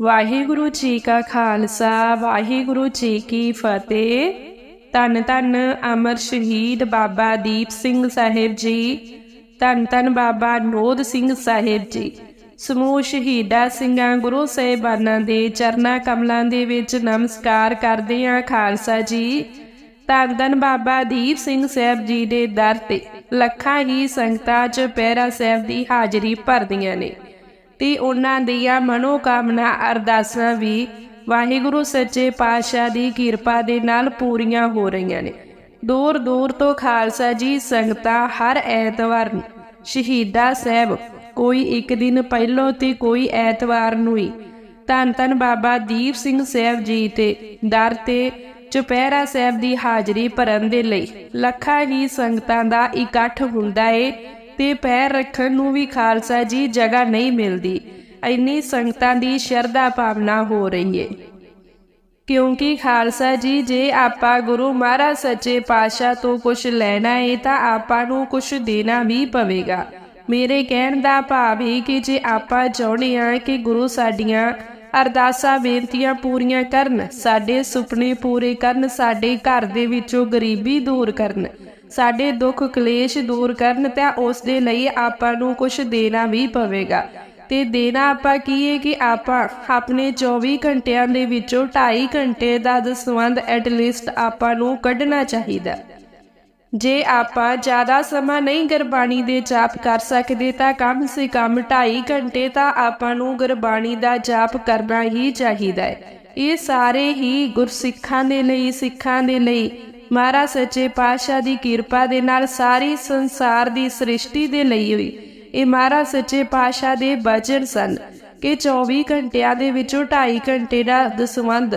ਵਾਹਿਗੁਰੂ ਜੀ ਕਾ ਖਾਲਸਾ, ਵਾਹਿਗੁਰੂ ਜੀ ਕੀ ਫਤਿਹ। ਧੰਨ ਧੰਨ ਅਮਰ ਸ਼ਹੀਦ ਬਾਬਾ ਦੀਪ ਸਿੰਘ ਸਾਹਿਬ ਜੀ, ਧੰਨ ਧੰਨ ਬਾਬਾ ਨੋਦ ਸਿੰਘ ਸਾਹਿਬ ਜੀ। ਸਮੂਹ ਸ਼ਹੀਦਾਂ ਸਿੰਘਾਂ, ਗੁਰੂ ਸਾਹਿਬਾਨਾਂ ਦੇ ਚਰਨਾਂ ਕਮਲਾਂ ਦੇ ਵਿੱਚ ਨਮਸਕਾਰ ਕਰਦੇ ਹਾਂ ਖਾਲਸਾ ਜੀ। ਧੰਨ ਧੰਨ ਬਾਬਾ ਦੀਪ ਸਿੰਘ ਸਾਹਿਬ ਜੀ ਦੇ ਦਰ ਤੇ ਲੱਖਾਂ ਹੀ ਸੰਗਤਾਂ ਚ ਪਹਿਰਾ ਸਾਹਿਬ ਦੀ ਹਾਜ਼ਰੀ ਭਰਦੀਆਂ ਨੇ। ਤੇ ਉਹਨਾਂ ਦੀਆਂ ਮਨੋਕਾਮਨਾ ਅਰਦਾਸਾਂ ਵੀ ਵਾਹਿਗੁਰੂ ਸੱਚੇ ਪਾਤਸ਼ਾਹ ਦੀ ਕਿਰਪਾ ਦੇ ਨਾਲ ਪੂਰੀਆਂ ਹੋ ਰਹੀਆਂ ਨੇ। ਦੂਰ ਦੂਰ ਤੋਂ ਖਾਲਸਾ ਜੀ ਸੰਗਤਾਂ ਹਰ ਐਤਵਾਰ ਨੂੰ ਸ਼ਹੀਦਾ ਸਾਹਿਬ ਕੋਈ ਇੱਕ ਦਿਨ ਪਹਿਲੋਂ ਤੇ ਕੋਈ ਐਤਵਾਰ ਨੂੰ ਹੀ ਧੰਨ ਧੰਨ ਬਾਬਾ ਦੀਪ ਸਿੰਘ ਸਾਹਿਬ ਜੀ ਤੇ ਦਰ ਤੇ ਚੁਪਹਿਰਾ ਸਾਹਿਬ ਦੀ ਹਾਜ਼ਰੀ ਭਰਨ ਦੇ ਲਈ ਲੱਖਾਂ ਹੀ ਸੰਗਤਾਂ ਦਾ ਇਕੱਠ ਹੁੰਦਾ ਏ। ਤੇ ਪੈਰ ਰੱਖਣ ਨੂੰ ਵੀ ਖਾਲਸਾ ਜੀ ਜਗ੍ਹਾ ਨਹੀਂ ਮਿਲਦੀ। ਇੰਨੀ ਸੰਗਤਾਂ ਦੀ ਸ਼ਰਧਾ ਭਾਵਨਾ ਹੋ ਰਹੀ ਏ। ਕਿਉਂਕਿ ਖਾਲਸਾ ਜੀ, ਜੇ ਆਪਾਂ ਗੁਰੂ ਮਹਾਰਾਜ ਸੱਚੇ ਪਾਤਸ਼ਾਹ ਤੋਂ ਕੁਝ ਲੈਣਾ ਏ, ਤਾਂ ਆਪਾਂ ਨੂੰ ਕੁਝ ਦੇਣਾ ਵੀ ਪਵੇਗਾ। ਮੇਰੇ ਕਹਿਣ ਦਾ ਭਾਵ ਹੈ ਕਿ ਜੇ ਆਪਾਂ ਚਾਹੁੰਦੇ ਹਾਂ ਕਿ ਗੁਰੂ ਸਾਡੀਆਂ ਅਰਦਾਸਾਂ, ਬੇਨਤੀਆਂ ਪੂਰੀਆਂ ਕਰਨ, ਸਾਡੇ ਸੁਪਨੇ ਪੂਰੇ ਕਰਨ, ਸਾਡੇ ਘਰ ਦੇ ਵਿੱਚੋਂ ਗਰੀਬੀ ਦੂਰ ਕਰਨ ਸਾਡੇ ਦੁੱਖ ਕਲੇਸ਼ ਦੂਰ ਕਰਨ ਤਾਂ ਉਸ ਦੇ ਲਈ ਆਪਾਂ ਨੂੰ ਕੁਝ ਦੇਣਾ ਵੀ ਪਵੇਗਾ। ਤੇ ਦੇਣਾ ਆਪਾਂ ਕੀ ਹੈ ਕਿ ਆਪਾਂ ਆਪਣੇ 24 ਘੰਟਿਆਂ ਦੇ ਵਿੱਚੋਂ 2.5 ਘੰਟੇ ਦਾ ਦਸਵੰਦ ਐਟ ਲੀਸਟ ਆਪਾਂ ਨੂੰ ਕੱਢਣਾ ਚਾਹੀਦਾ। ਜੇ ਆਪਾਂ ਜ਼ਿਆਦਾ ਸਮਾਂ ਨਹੀਂ ਗੁਰਬਾਣੀ ਦੇ ਜਾਪ ਕਰ ਸਕਦੇ ਤਾਂ ਕਮ ਸੇ ਕਮ 2.5 ਘੰਟੇ ਤਾਂ ਆਪਾਂ ਨੂੰ ਗੁਰਬਾਣੀ ਦਾ ਜਾਪ ਕਰਨਾ ਹੀ ਚਾਹੀਦਾ ਹੈ। ਇਹ ਸਾਰੇ ਹੀ ਗੁਰਸਿੱਖਾਂ ਦੇ ਲਈ, ਸਿੱਖਾਂ ਦੇ ਲਈ ਮਹਾਰਾਜ ਸੱਚੇ ਪਾਤਸ਼ਾਹ ਦੀ ਕਿਰਪਾ ਦੇ ਨਾਲ ਸਾਰੀ ਸੰਸਾਰ ਦੀ ਸ੍ਰਿਸ਼ਟੀ ਦੇ ਲਈ ਹੋਈ ਇਹ ਮਹਾਰਾਜ ਸੱਚੇ ਪਾਤਸ਼ਾਹ ਦੇ ਬਚਨ ਸਨ ਕਿ 24 ਘੰਟਿਆਂ ਦੇ ਵਿੱਚੋਂ 2.5 ਘੰਟੇ ਦਾ ਦਸਵੰਦ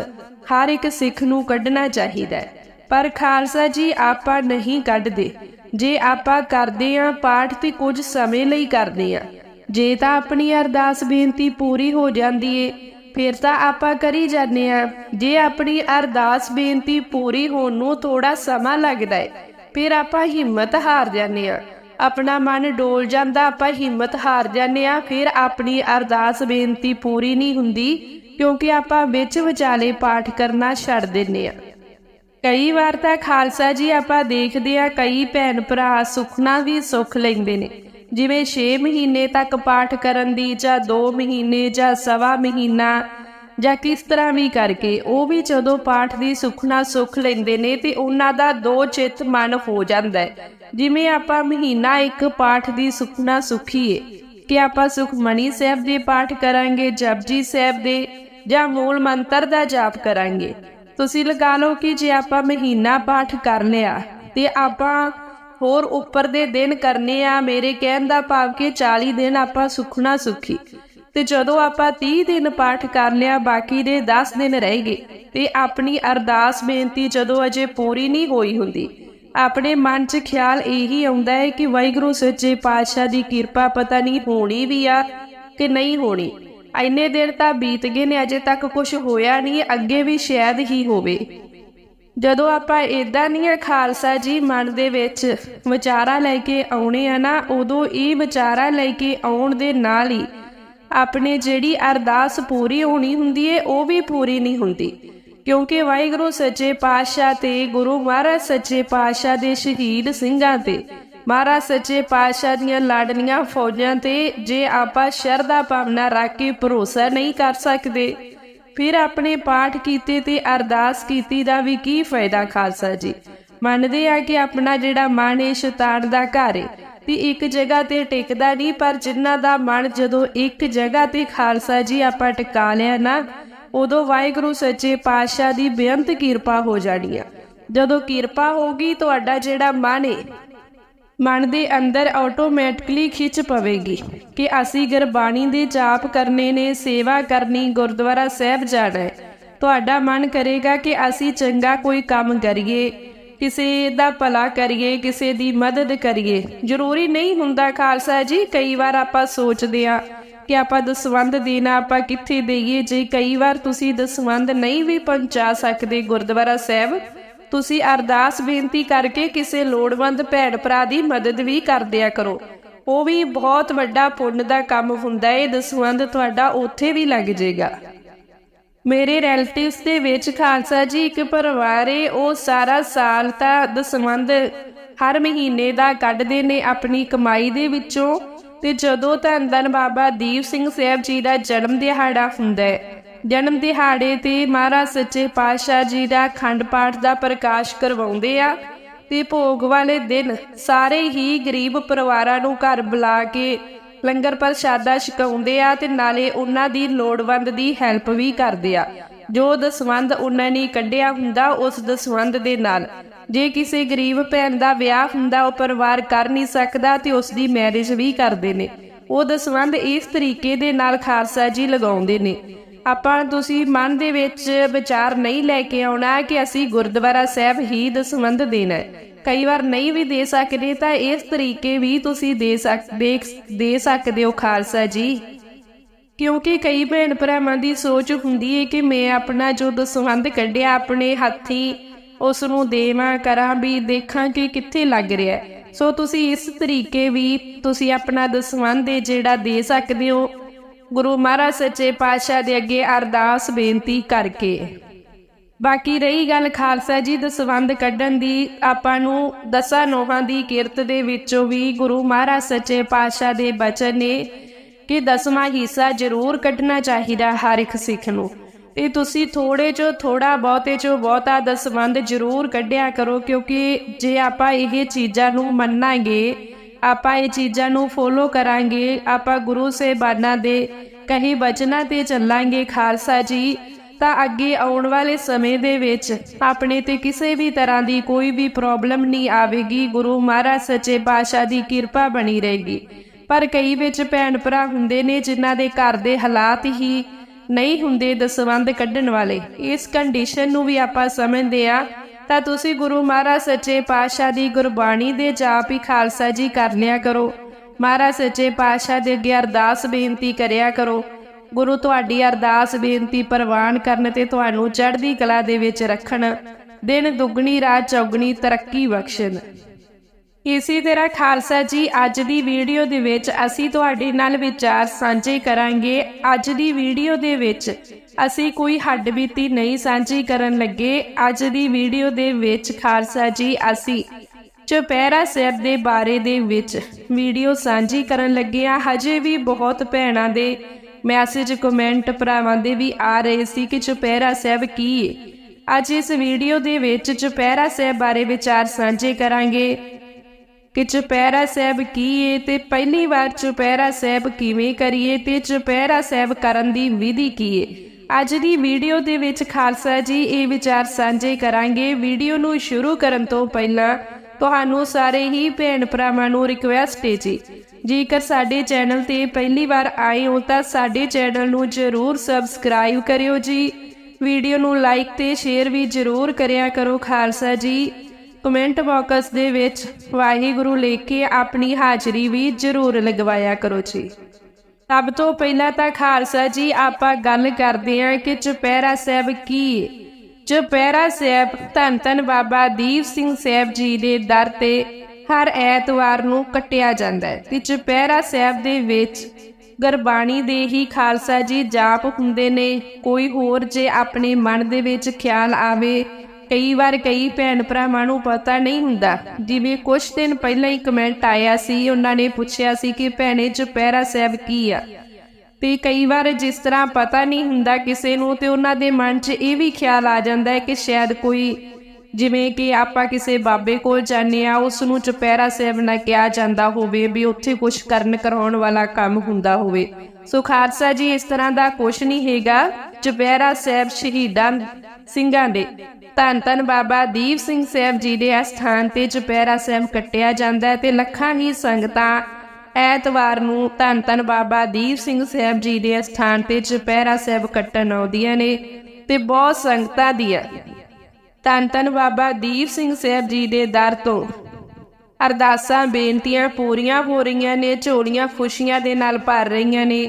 ਹਰ ਇੱਕ ਸਿੱਖ ਨੂੰ ਕੱਢਣਾ ਚਾਹੀਦਾ ਹੈ। ਪਰ ਖਾਲਸਾ ਜੀ, ਆਪਾਂ ਨਹੀਂ ਕੱਢਦੇ। ਜੇ ਆਪਾਂ ਕਰਦੇ ਆਂ ਪਾਠ ਤੇ ਕੁਝ ਸਮੇਂ ਲਈ ਕਰਦੇ ਆਂ ਜੇ ਤਾਂ ਆਪਣੀ ਅਰਦਾਸ ਬੇਨਤੀ ਪੂਰੀ ਹੋ ਜਾਂਦੀ ਏ ਫਿਰ ਤਾਂ ਆਪਾਂ ਕਰੀ ਜਾਂਦੇ ਆ ਜੇ ਆਪਣੀ ਅਰਦਾਸ ਬੇਨਤੀ ਪੂਰੀ ਹੋਣ ਨੂੰ ਥੋੜਾ ਸਮਾਂ ਲੱਗਦਾ ਹੈ, ਫਿਰ ਆਪਾਂ ਹਿੰਮਤ ਹਾਰ ਜਾਂਦੇ ਆ ਆਪਣਾ ਮਨ ਡੋਲ ਜਾਂਦਾ, ਆਪਾਂ ਹਿੰਮਤ ਹਾਰ ਜਾਂਦੇ ਆ ਫਿਰ ਆਪਣੀ ਅਰਦਾਸ ਬੇਨਤੀ ਪੂਰੀ ਨਹੀਂ ਹੁੰਦੀ, ਕਿਉਂਕਿ ਆਪਾਂ ਵਿੱਚ ਵਿਚਾਲੇ ਪਾਠ ਕਰਨਾ ਛੱਡ ਦਿੰਨੇ ਆ ਕਈ ਵਾਰ ਤਾਂ ਖਾਲਸਾ ਜੀ ਆਪਾਂ ਦੇਖਦੇ ਆ ਕਈ ਭੈਣ ਭਰਾ ਸੁਖਨਾ ਵੀ ਸੁਖ ਲੈਂਦੇ ਨੇ। ਜਿਵੇਂ 6 ਮਹੀਨੇ ਤੱਕ ਪਾਠ ਕਰਨ ਦੀ ਜਾਂ 2 ਮਹੀਨੇ ਜਾਂ ਸਵਾ ਮਹੀਨਾ ਜਾਂ ਕਿਸ ਤਰ੍ਹਾਂ ਵੀ ਕਰਕੇ, ਉਹ ਵੀ ਜਦੋਂ ਪਾਠ ਦੀ ਸੁਖਨਾ ਸੁਖ ਲੈਂਦੇ ਨੇ ਤੇ ਉਹਨਾਂ ਦਾ ਦੋ ਚਿੱਤ ਮਨ ਹੋ ਜਾਂਦਾ ਹੈ। ਜਿਵੇਂ ਆਪਾਂ ਮਹੀਨਾ ਇੱਕ ਪਾਠ ਦੀ ਸੁਖਨਾ ਸੁਖੀਏ, ਕਿ ਆਪਾਂ ਸੁਖਮਣੀ ਸਾਹਿਬ ਦੇ ਪਾਠ ਕਰਾਂਗੇ, ਜਪਜੀ ਸਾਹਿਬ ਦੇ ਜਾਂ ਮੂਲ ਮੰਤਰ ਦਾ ਜਾਪ ਕਰਾਂਗੇ। ਤੁਸੀਂ ਲਗਾ ਲਓ ਕਿ ਜੇ ਆਪਾਂ ਮਹੀਨਾ ਪਾਠ ਕਰ ਲਿਆ, ਤੇ ਆਪਾਂ ਹੋਰ ਉੱਪਰ ਦੇ ਦਿਨ ਕਰਨੇ ਆ, ਮੇਰੇ ਕਹਿਣ ਦਾ ਭਾਵ ਕਿ 40 ਦਿਨ ਆਪਾਂ ਸੁਖਣਾ ਸੁਖੀ। ਤੇ ਜਦੋਂ ਆਪਾਂ 30 ਦਿਨ ਪਾਠ ਕਰ ਲਿਆ, ਬਾਕੀ ਦੇ 10 ਦਿਨ ਰਹਿ ਗਏ। ਤੇ ਆਪਣੀ ਅਰਦਾਸ ਬੇਨਤੀ ਜਦੋਂ ਅਜੇ ਪੂਰੀ ਨਹੀਂ ਹੋਈ ਹੁੰਦੀ, ਆਪਣੇ ਮਨ 'ਚ ਖਿਆਲ ਇਹੀ ਆਉਂਦਾ ਹੈ ਕਿ ਵਾਹਿਗੁਰੂ ਸੱਚੇ ਪਾਤਸ਼ਾਹ ਦੀ ਕਿਰਪਾ ਪਤਾ ਨਹੀਂ ਹੋਣੀ ਵੀ ਆ ਕਿ ਨਹੀਂ ਹੋਣੀ। ਇੰਨੇ ਦਿਨ ਤਾਂ ਬੀਤ ਗਏ ਨੇ, ਅਜੇ ਤੱਕ ਕੁਝ ਹੋਇਆ ਨਹੀਂ, ਅੱਗੇ ਵੀ ਸ਼ਾਇਦ ਹੀ ਹੋਵੇ। ਜਦੋਂ ਆਪਾਂ ਇਦਾਂ ਨਹੀਂ ਖਾਲਸਾ ਜੀ ਮਨ ਦੇ ਵਿੱਚ ਵਿਚਾਰਾ ਲੈ ਕੇ ਆਉਣੇ ਆ ਨਾ, ਉਦੋਂ ਇਹ ਵਿਚਾਰਾ ਲੈ ਕੇ ਆਉਣ ਦੇ ਨਾਲ ਹੀ ਆਪਣੇ ਜਿਹੜੀ ਅਰਦਾਸ ਪੂਰੀ ਹੋਣੀ ਹੁੰਦੀ ਏ, ਉਹ ਵੀ ਪੂਰੀ ਨਹੀਂ ਹੁੰਦੀ। ਕਿਉਂਕਿ ਵਾਹਿਗੁਰੂ ਸੱਚੇ ਪਾਤਸ਼ਾਹ ਤੇ, ਗੁਰੂ ਮਹਾਰਾਜ ਸੱਚੇ ਪਾਤਸ਼ਾਹ ਦੇ ਸ਼ਹੀਦ ਸਿੰਘਾਂ ਤੇ, ਮਹਾਰਾਜ ਸੱਚੇ ਪਾਤਸ਼ਾਹ ਦੀਆਂ ਲਾਡਲੀਆਂ ਫੌਜਾਂ ਤੇ ਜੇ ਆਪਾਂ ਸ਼ਰਧਾ ਭਾਵਨਾ ਰੱਖ ਕੇ ਭਰੋਸਾ ਨਹੀਂ ਕਰ ਸਕਦੇ ਫਿਰ ਆਪਣੇ ਪਾਠ ਕੀਤੇ ਤੇ ਅਰਦਾਸ ਕੀਤੀ ਦਾ ਵੀ ਕੀ ਫਾਇਦਾ ਖਾਲਸਾ ਜੀ? ਮੰਨਦੇ ਆ ਕਿ ਆਪਣਾ ਜਿਹੜਾ ਮਨ ਹੈ ਸ਼ੈਤਾਨ ਦਾ ਘਰ ਹੈ ਤੇ ਇੱਕ ਜਗ੍ਹਾ ਤੇ ਟਿਕਦਾ ਨਹੀਂ, ਪਰ ਜਿਨ੍ਹਾਂ ਦਾ ਮਨ ਜਦੋਂ ਇੱਕ ਜਗ੍ਹਾ ਤੇ ਖਾਲਸਾ ਜੀ ਆਪਾਂ ਟਿਕਾ ਲਿਆ ਨਾ, ਉਦੋਂ ਵਾਹਿਗੁਰੂ ਸੱਚੇ ਪਾਤਸ਼ਾਹ ਦੀ ਬੇਅੰਤ ਕਿਰਪਾ ਹੋ ਜਾਣੀ ਆ। ਜਦੋਂ ਕਿਰਪਾ ਹੋਗੀ ਤੁਹਾਡਾ ਜਿਹੜਾ ਮਨ ਏ ਮਨ ਦੇ ਅੰਦਰ ਆਟੋਮੈਟਿਕਲੀ ਖਿੱਚ ਪਵੇਗੀ ਕਿ ਅਸੀਂ ਗੁਰਬਾਣੀ ਦੇ ਜਾਪ ਕਰਨੇ ਨੇ, ਸੇਵਾ ਕਰਨੀ, ਗੁਰਦੁਆਰਾ ਸਾਹਿਬ ਜਾਣਾ ਹੈ। ਤੁਹਾਡਾ ਮਨ ਕਰੇਗਾ ਕਿ ਅਸੀਂ ਚੰਗਾ ਕੋਈ ਕੰਮ ਕਰੀਏ, ਕਿਸੇ ਦਾ ਭਲਾ ਕਰੀਏ, ਕਿਸੇ ਦੀ ਮਦਦ ਕਰੀਏ। ਜ਼ਰੂਰੀ ਨਹੀਂ ਹੁੰਦਾ ਖਾਲਸਾ ਜੀ, ਕਈ ਵਾਰ ਆਪਾਂ ਸੋਚਦੇ ਆ ਕਿ ਆਪਾਂ ਦਸਵੰਦ ਦੇਣਾ ਆਪਾਂ ਕਿੱਥੇ ਦੇਈਏ। ਜੇ ਕਈ ਵਾਰ ਤੁਸੀਂ ਦਸਵੰਦ ਨਹੀਂ ਵੀ ਪਹੁੰਚਾ ਸਕਦੇ ਗੁਰਦੁਆਰਾ ਸਾਹਿਬ ਤੁਸੀਂ ਅਰਦਾਸ ਬੇਨਤੀ ਕਰਕੇ ਕਿਸੇ ਲੋੜਵੰਦ ਭੈਣ ਭਰਾ ਦੀ ਮਦਦ ਵੀ ਕਰਦਿਆ ਕਰੋ। ਉਹ ਵੀ ਬਹੁਤ ਵੱਡਾ ਪੁੰਨ ਦਾ ਕੰਮ ਹੁੰਦਾ ਹੈ ਦਸਵੰਦ ਤੁਹਾਡਾ ਉੱਥੇ ਵੀ ਲੱਗ ਜਾਏਗਾ ਮੇਰੇ ਰਿਲੇਟਿਵਸ ਦੇ ਵਿੱਚ ਖਾਲਸਾ ਜੀ ਇੱਕ ਪਰਿਵਾਰ ਏ, ਉਹ ਸਾਰਾ ਸਾਲ ਤਾਂ ਦਸਵੰਧ ਹਰ ਮਹੀਨੇ ਦਾ ਕੱਢਦੇ ਨੇ ਆਪਣੀ ਕਮਾਈ ਦੇ ਵਿੱਚੋਂ। ਤੇ ਜਦੋਂ ਧੰਨ ਧੰਨ ਬਾਬਾ ਦੀਪ ਸਿੰਘ ਸਾਹਿਬ ਜੀ ਦਾ ਜਨਮ ਦਿਹਾੜਾ ਹੁੰਦਾ ਹੈ ਜਨਮ ਦਿਹਾੜੇ ਤੇ ਮਹਾਰਾਜ ਸੱਚੇ ਪਾਤਸ਼ਾਹ ਜੀ ਦਾ ਅਖੰਡ ਪਾਠ ਦਾ ਪ੍ਰਕਾਸ਼ ਕਰਵਾਉਂਦੇ ਆ ਤੇ ਭੋਗ ਵਾਲੇ ਦਿਨ ਸਾਰੇ ਹੀ ਗਰੀਬ ਪਰਿਵਾਰਾਂ ਨੂੰ ਘਰ ਬੁਲਾ ਕੇ ਲੰਗਰ ਪ੍ਰਸ਼ਾਦਾ ਛਕਾਉਂਦੇ ਆ ਤੇ ਨਾਲੇ ਉਹਨਾਂ ਦੀ ਲੋੜਵੰਦ ਦੀ ਹੈਲਪ ਵੀ ਕਰਦੇ ਆ। ਜੋ ਦਸਵੰਧ ਉਹਨਾਂ ਨੇ ਕੱਢਿਆ ਹੁੰਦਾ, ਉਸ ਦਸਵੰਧ ਦੇ ਨਾਲ। ਜੇ ਕਿਸੇ ਗਰੀਬ ਭੈਣ ਦਾ ਵਿਆਹ ਹੁੰਦਾ, ਉਹ ਪਰਿਵਾਰ ਕਰ ਨਹੀਂ ਸਕਦਾ ਤੇ ਉਸ ਦੀ ਮੈਰਿਜ ਵੀ ਕਰਦੇ ਨੇ। ਉਹ ਦਸਵੰਧ ਇਸ ਤਰੀਕੇ ਦੇ ਨਾਲ ਖਾਲਸਾ ਜੀ ਲਗਾਉਂਦੇ ਨੇ। ਆਪਾਂ ਤੁਸੀਂ ਮਨ ਦੇ ਵਿੱਚ ਵਿਚਾਰ ਨਹੀਂ ਲੈ ਕੇ ਆਉਣਾ ਕਿ ਅਸੀਂ ਗੁਰਦੁਆਰਾ ਸਾਹਿਬ ਹੀ ਦਸਵੰਧ ਦੇਣਾ ਹੈ। ਕਈ ਵਾਰ ਨਹੀਂ ਵੀ ਦੇ ਸਕਦੇ ਤਾਂ ਇਸ ਤਰੀਕੇ ਵੀ ਤੁਸੀਂ ਦੇ ਸਕਦੇ ਦੇ ਸਕਦੇ ਹੋ ਖਾਲਸਾ ਜੀ। ਕਿਉਂਕਿ ਕਈ ਭੈਣ ਭਰਾਵਾਂ ਦੀ ਸੋਚ ਹੁੰਦੀ ਹੈ ਕਿ ਮੈਂ ਆਪਣਾ ਜੋ ਦਸਵੰਧ ਕੱਢਿਆ ਆਪਣੇ ਹੱਥੀ, ਉਸ ਨੂੰ ਦੇਵਾਂ, ਕਰਾਂ ਵੀ, ਦੇਖਾਂ ਕਿ ਕਿੱਥੇ ਲੱਗ ਰਿਹਾ ਹੈ। ਸੋ ਤੁਸੀਂ ਇਸ ਤਰੀਕੇ ਵੀ ਤੁਸੀਂ ਆਪਣਾ ਦਸਵੰਧ ਜਿਹੜਾ ਦੇ ਸਕਦੇ ਹੋ। ਗੁਰੂ ਮਹਾਰਾਜ ਸੱਚੇ ਪਾਤਸ਼ਾਹ ਦੇ ਅੱਗੇ ਅਰਦਾਸ ਬੇਨਤੀ ਕਰਕੇ। ਬਾਕੀ ਰਹੀ ਗੱਲ ਖਾਲਸਾ ਜੀ ਦਸਵੰਧ ਕੱਢਣ ਦੀ, ਆਪਾਂ ਨੂੰ ਦਸਾਂ ਨੋਹਾਂ ਦੀ ਕਿਰਤ ਦੇ ਵਿੱਚੋਂ ਵੀ ਗੁਰੂ ਮਹਾਰਾਜ ਸੱਚੇ ਪਾਤਸ਼ਾਹ ਦੇ ਬਚਨ ਨੇ ਕਿ ਦਸਵਾਂ ਹਿੱਸਾ ਜ਼ਰੂਰ ਕੱਢਣਾ ਚਾਹੀਦਾ ਹਰ ਇੱਕ ਸਿੱਖ ਨੂੰ। ਤੇ ਤੁਸੀਂ ਥੋੜੇ ਚੋਂ ਥੋੜਾ ਬਹੁਤੇ ਚੋਂ ਬਹੁਤਾ ਦਸਵੰਧ ਜ਼ਰੂਰ ਕੱਢਿਆ ਕਰੋ ਕਿਉਂਕਿ ਜੇ ਆਪਾਂ ਇਹ ਚੀਜ਼ਾਂ ਨੂੰ ਮੰਨਾਂਗੇ ਆਪਾਂ ਇਹ ਚੀਜ਼ਾਂ ਨੂੰ ਫੋਲੋ ਕਰਾਂਗੇ, ਆਪਾਂ ਗੁਰੂ ਸਾਹਿਬਾਨਾਂ ਦੇ ਕਹੀ ਬਚਨਾਂ ਤੇ ਚੱਲਾਂਗੇ ਖਾਲਸਾ ਜੀ। ਤਾਂ ਅੱਗੇ ਆਉਣ ਵਾਲੇ ਸਮੇਂ ਦੇ ਵਿੱਚ ਆਪਣੇ ਤੇ ਕਿਸੇ ਵੀ ਤਰ੍ਹਾਂ ਦੀ ਕੋਈ ਵੀ ਪ੍ਰੋਬਲਮ ਨਹੀਂ ਆਵੇਗੀ, ਗੁਰੂ ਮਹਾਰਾਜ ਸੱਚੇ ਪਾਤਸ਼ਾਹ ਦੀ ਕਿਰਪਾ ਬਣੀ ਰਹੇਗੀ। ਪਰ ਕਈ ਵਿੱਚ ਭੈਣ ਭਰਾ ਹੁੰਦੇ ਨੇ ਜਿਨ੍ਹਾਂ ਦੇ ਘਰ ਦੇ ਹਾਲਾਤ ਹੀ ਨਹੀਂ ਹੁੰਦੇ ਦਸਵੰਧ ਕੱਢਣ ਵਾਲੇ। ਇਸ ਕੰਡੀਸ਼ਨ ਨੂੰ ਵੀ ਆਪਾਂ ਸਮਝਦੇ ਆ ਤਾਂ ਤੁਸੀਂ ਗੁਰੂ ਮਹਾਰਾਜ ਸੱਚੇ ਪਾਤਸ਼ਾਹ ਦੀ ਗੁਰਬਾਣੀ ਦੇ ਜਾਪ ਹੀ ਖਾਲਸਾ ਜੀ ਕਰ ਲਿਆ ਕਰੋ। ਮਹਾਰਾਜ ਸੱਚੇ ਪਾਤਸ਼ਾਹ ਦੇ ਅੱਗੇ ਅਰਦਾਸ ਬੇਨਤੀ ਕਰਿਆ ਕਰੋ। ਗੁਰੂ ਤੁਹਾਡੀ ਅਰਦਾਸ ਬੇਨਤੀ ਪ੍ਰਵਾਨ ਕਰਨ ਤੇ ਤੁਹਾਨੂੰ ਚੜ੍ਹਦੀ ਕਲਾ ਦੇ ਵਿੱਚ ਰੱਖਣ। ਦਿਨ ਦੁੱਗਣੀ, ਰਾਤ ਚੌਗਣੀ, ਤਰੱਕੀ ਬਖਸ਼ਣ। ਇਸੇ ਤਰ੍ਹਾਂ ਖਾਲਸਾ ਜੀ, ਅੱਜ ਦੀ ਵੀਡੀਓ ਦੇ ਵਿੱਚ ਅਸੀਂ ਤੁਹਾਡੇ ਨਾਲ ਵਿਚਾਰ ਸਾਂਝੇ ਕਰਾਂਗੇ। ਅੱਜ ਦੀ ਵੀਡੀਓ ਦੇ ਵਿੱਚ ਅਸੀਂ ਕੋਈ ਹੱਡ ਬੀਤੀ ਨਹੀਂ ਸਾਂਝੀ ਕਰਨ ਲੱਗੇ। ਅੱਜ ਦੀ ਵੀਡੀਓ ਦੇ ਵਿੱਚ ਖਾਲਸਾ ਜੀ, ਅਸੀਂ ਚੁਪਹਿਰਾ ਸਾਹਿਬ ਦੇ ਬਾਰੇ ਦੇ ਵਿੱਚ ਵੀਡੀਓ ਸਾਂਝੀ ਕਰਨ ਲੱਗੇ ਆ ਹਜੇ ਵੀ ਬਹੁਤ ਭੈਣਾਂ ਦੇ ਮੈਸੇਜ, ਕਮੈਂਟ ਭਰਾਵਾਂ ਦੇ ਵੀ ਆ ਰਹੇ ਸੀ ਕਿ ਚੁਪਹਿਰਾ ਸਾਹਿਬ ਕੀ ਹੈ ਅੱਜ ਇਸ ਵੀਡੀਓ ਦੇ ਵਿੱਚ ਚੁਪਹਿਰਾ ਸਾਹਿਬ ਬਾਰੇ ਵਿਚਾਰ ਸਾਂਝੇ ਕਰਾਂਗੇ ਕਿ ਚੁਪਹਿਰਾ ਸਾਹਿਬ ਕੀ ਹੈ ਤੇ ਪਹਿਲੀ ਵਾਰ ਚੁਪਹਿਰਾ ਸਾਹਿਬ ਕਿਵੇਂ ਕਰੀਏ ਤੇ ਚੁਪਹਿਰਾ ਸਾਹਿਬ ਕਰਨ ਦੀ ਵਿਧੀ ਕੀ ਹੈ ਅੱਜ ਦੀ ਵੀਡੀਓ ਦੇ ਵਿੱਚ ਖਾਲਸਾ ਜੀ, ਇਹ ਵਿਚਾਰ ਸਾਂਝੇ ਕਰਾਂਗੇ। ਵੀਡੀਓ ਨੂੰ ਸ਼ੁਰੂ ਕਰਨ ਤੋਂ ਪਹਿਲਾਂ ਤੁਹਾਨੂੰ ਸਾਰੇ ਹੀ ਭੈਣ ਭਰਾਵਾਂ ਨੂੰ ਰਿਕਵੈਸਟ ਹੈ ਜੀ। ਜੇਕਰ ਸਾਡੇ ਚੈਨਲ ਤੇ ਪਹਿਲੀ ਵਾਰ ਆਏ ਹੋ ਤਾਂ ਸਾਡੇ ਚੈਨਲ ਨੂੰ ਜਰੂਰ ਸਬਸਕ੍ਰਾਈਬ ਕਰਿਓ ਜੀ। ਵੀਡੀਓ ਨੂੰ ਲਾਈਕ ਤੇ ਸ਼ੇਅਰ ਵੀ ਜਰੂਰ ਕਰਿਆ ਕਰੋ ਖਾਲਸਾ ਜੀ। ਕਮੈਂਟ ਬਾਕਸ ਦੇ ਵਿੱਚ ਵਾਹਿਗੁਰੂ ਲਿਖ ਕੇ ਆਪਣੀ ਹਾਜ਼ਰੀ ਵੀ ਜਰੂਰ ਲਗਵਾਇਆ ਕਰੋ ਜੀ। ਸਭ ਤੋਂ ਪਹਿਲਾਂ ਤਾਂ ਖਾਲਸਾ ਜੀ, ਆਪਾਂ ਗੱਲ ਕਰਦੇ ਹਾਂ ਕਿ ਚੁਪਹਿਰਾ ਸਾਹਿਬ ਕੀ? ਚੁਪਹਿਰਾ ਸਾਹਿਬ ਧੰਨ ਧੰਨ ਬਾਬਾ ਦੀਪ ਸਿੰਘ ਸਾਹਿਬ ਜੀ ਦੇ ਦਰ ਤੇ ਹਰ ਐਤਵਾਰ ਨੂੰ ਕੱਟਿਆ ਜਾਂਦਾ ਹੈ ਤੇ ਚੁਪਹਿਰਾ ਸਾਹਿਬ ਦੇ ਵਿੱਚ ਗੁਰਬਾਣੀ ਦੇ ਹੀ ਖਾਲਸਾ ਜੀ ਜਾਪ ਹੁੰਦੇ ਨੇ। ਕੋਈ ਹੋਰ ਜੇ ਆਪਣੇ ਮਨ ਦੇ ਵਿੱਚ ਖਿਆਲ ਆਵੇ ਕਈ ਵਾਰ ਕਈ ਭੈਣ ਭਰਾਵਾਂ ਨੂੰ ਪਤਾ ਨਹੀਂ ਹੁੰਦਾ। ਜਿਵੇਂ ਕੁਝ ਦਿਨ ਪਹਿਲਾਂ ਹੀ ਕਮੈਂਟ ਆਇਆ ਸੀ, ਉਹਨਾਂ ਨੇ ਪੁੱਛਿਆ ਸੀ ਕਿ ਭੈਣੇ ਚੁਪਹਿਰਾ ਸਾਹਿਬ ਕੀ ਆ? ਤੇ ਕਈ ਵਾਰ ਜਿਸ ਤਰ੍ਹਾਂ ਪਤਾ ਨਹੀਂ ਹੁੰਦਾ ਕਿਸੇ ਨੂੰ, ਤੇ ਉਹਨਾਂ ਦੇ ਮਨ 'ਚ ਇਹ ਵੀ ਖਿਆਲ ਆ ਜਾਂਦਾ ਹੈ ਕਿ ਸ਼ਾਇਦ ਕੋਈ, ਜਿਵੇਂ ਕਿ ਆਪਾਂ ਕਿਸੇ ਬਾਬੇ ਕੋਲ ਜਾਂਦੇ ਆ ਉਸ ਨੂੰ ਚੁਪਹਿਰਾ ਸਾਹਿਬ ਨਾ ਕਿਹਾ ਜਾਂਦਾ ਹੋਵੇ ਵੀ ਉੱਥੇ ਕੁਝ ਕਰਨ ਕਰਾਉਣ ਵਾਲਾ ਕੰਮ ਹੁੰਦਾ ਹੋਵੇ। ਸੋ ਖਾਲਸਾ ਜੀ, ਇਸ ਤਰ੍ਹਾਂ ਦਾ ਕੁਝ ਨਹੀਂ ਹੈਗਾ। ਚੁਪਹਿਰਾ ਸਾਹਿਬ ਸ਼ਹੀਦਾਂ ਸਿੰਘਾਂ ਦੇ ਧੰਨ ਧੰਨ ਬਾਬਾ ਦੀਪ ਸਿੰਘ ਸਾਹਿਬ ਜੀ ਦੇ ਸਥਾਨ ਤੇ ਚੁਪਹਿਰਾ ਸਾਹਿਬ ਕੱਟਿਆ ਜਾਂਦਾ ਹੈ ਤੇ ਲੱਖਾਂ ਹੀ ਸੰਗਤਾਂ ਐਤਵਾਰ ਨੂੰ ਧੰਨ ਧੰਨ ਬਾਬਾ ਦੀਪ ਸਿੰਘ ਸਾਹਿਬ ਜੀ ਦੇ ਸਥਾਨ ਤੇ ਚੁਪਹਿਰਾ ਸਾਹਿਬ ਕੱਟਣ ਆਉਂਦੀਆਂ ਨੇ ਤੇ ਬਹੁਤ ਸੰਗਤਾਂ ਦੀਆਂ। ਧੰਨ ਧੰਨ ਬਾਬਾ ਦੀਪ ਸਿੰਘ ਸਾਹਿਬ ਜੀ ਦੇ ਦਰ ਤੋਂ ਅਰਦਾਸਾਂ, ਬੇਨਤੀਆਂ ਪੂਰੀਆਂ ਹੋ ਰਹੀਆਂ ਨੇ, ਝੋਲੀਆਂ ਖੁਸ਼ੀਆਂ ਦੇ ਨਾਲ ਭਰ ਰਹੀਆਂ ਨੇ।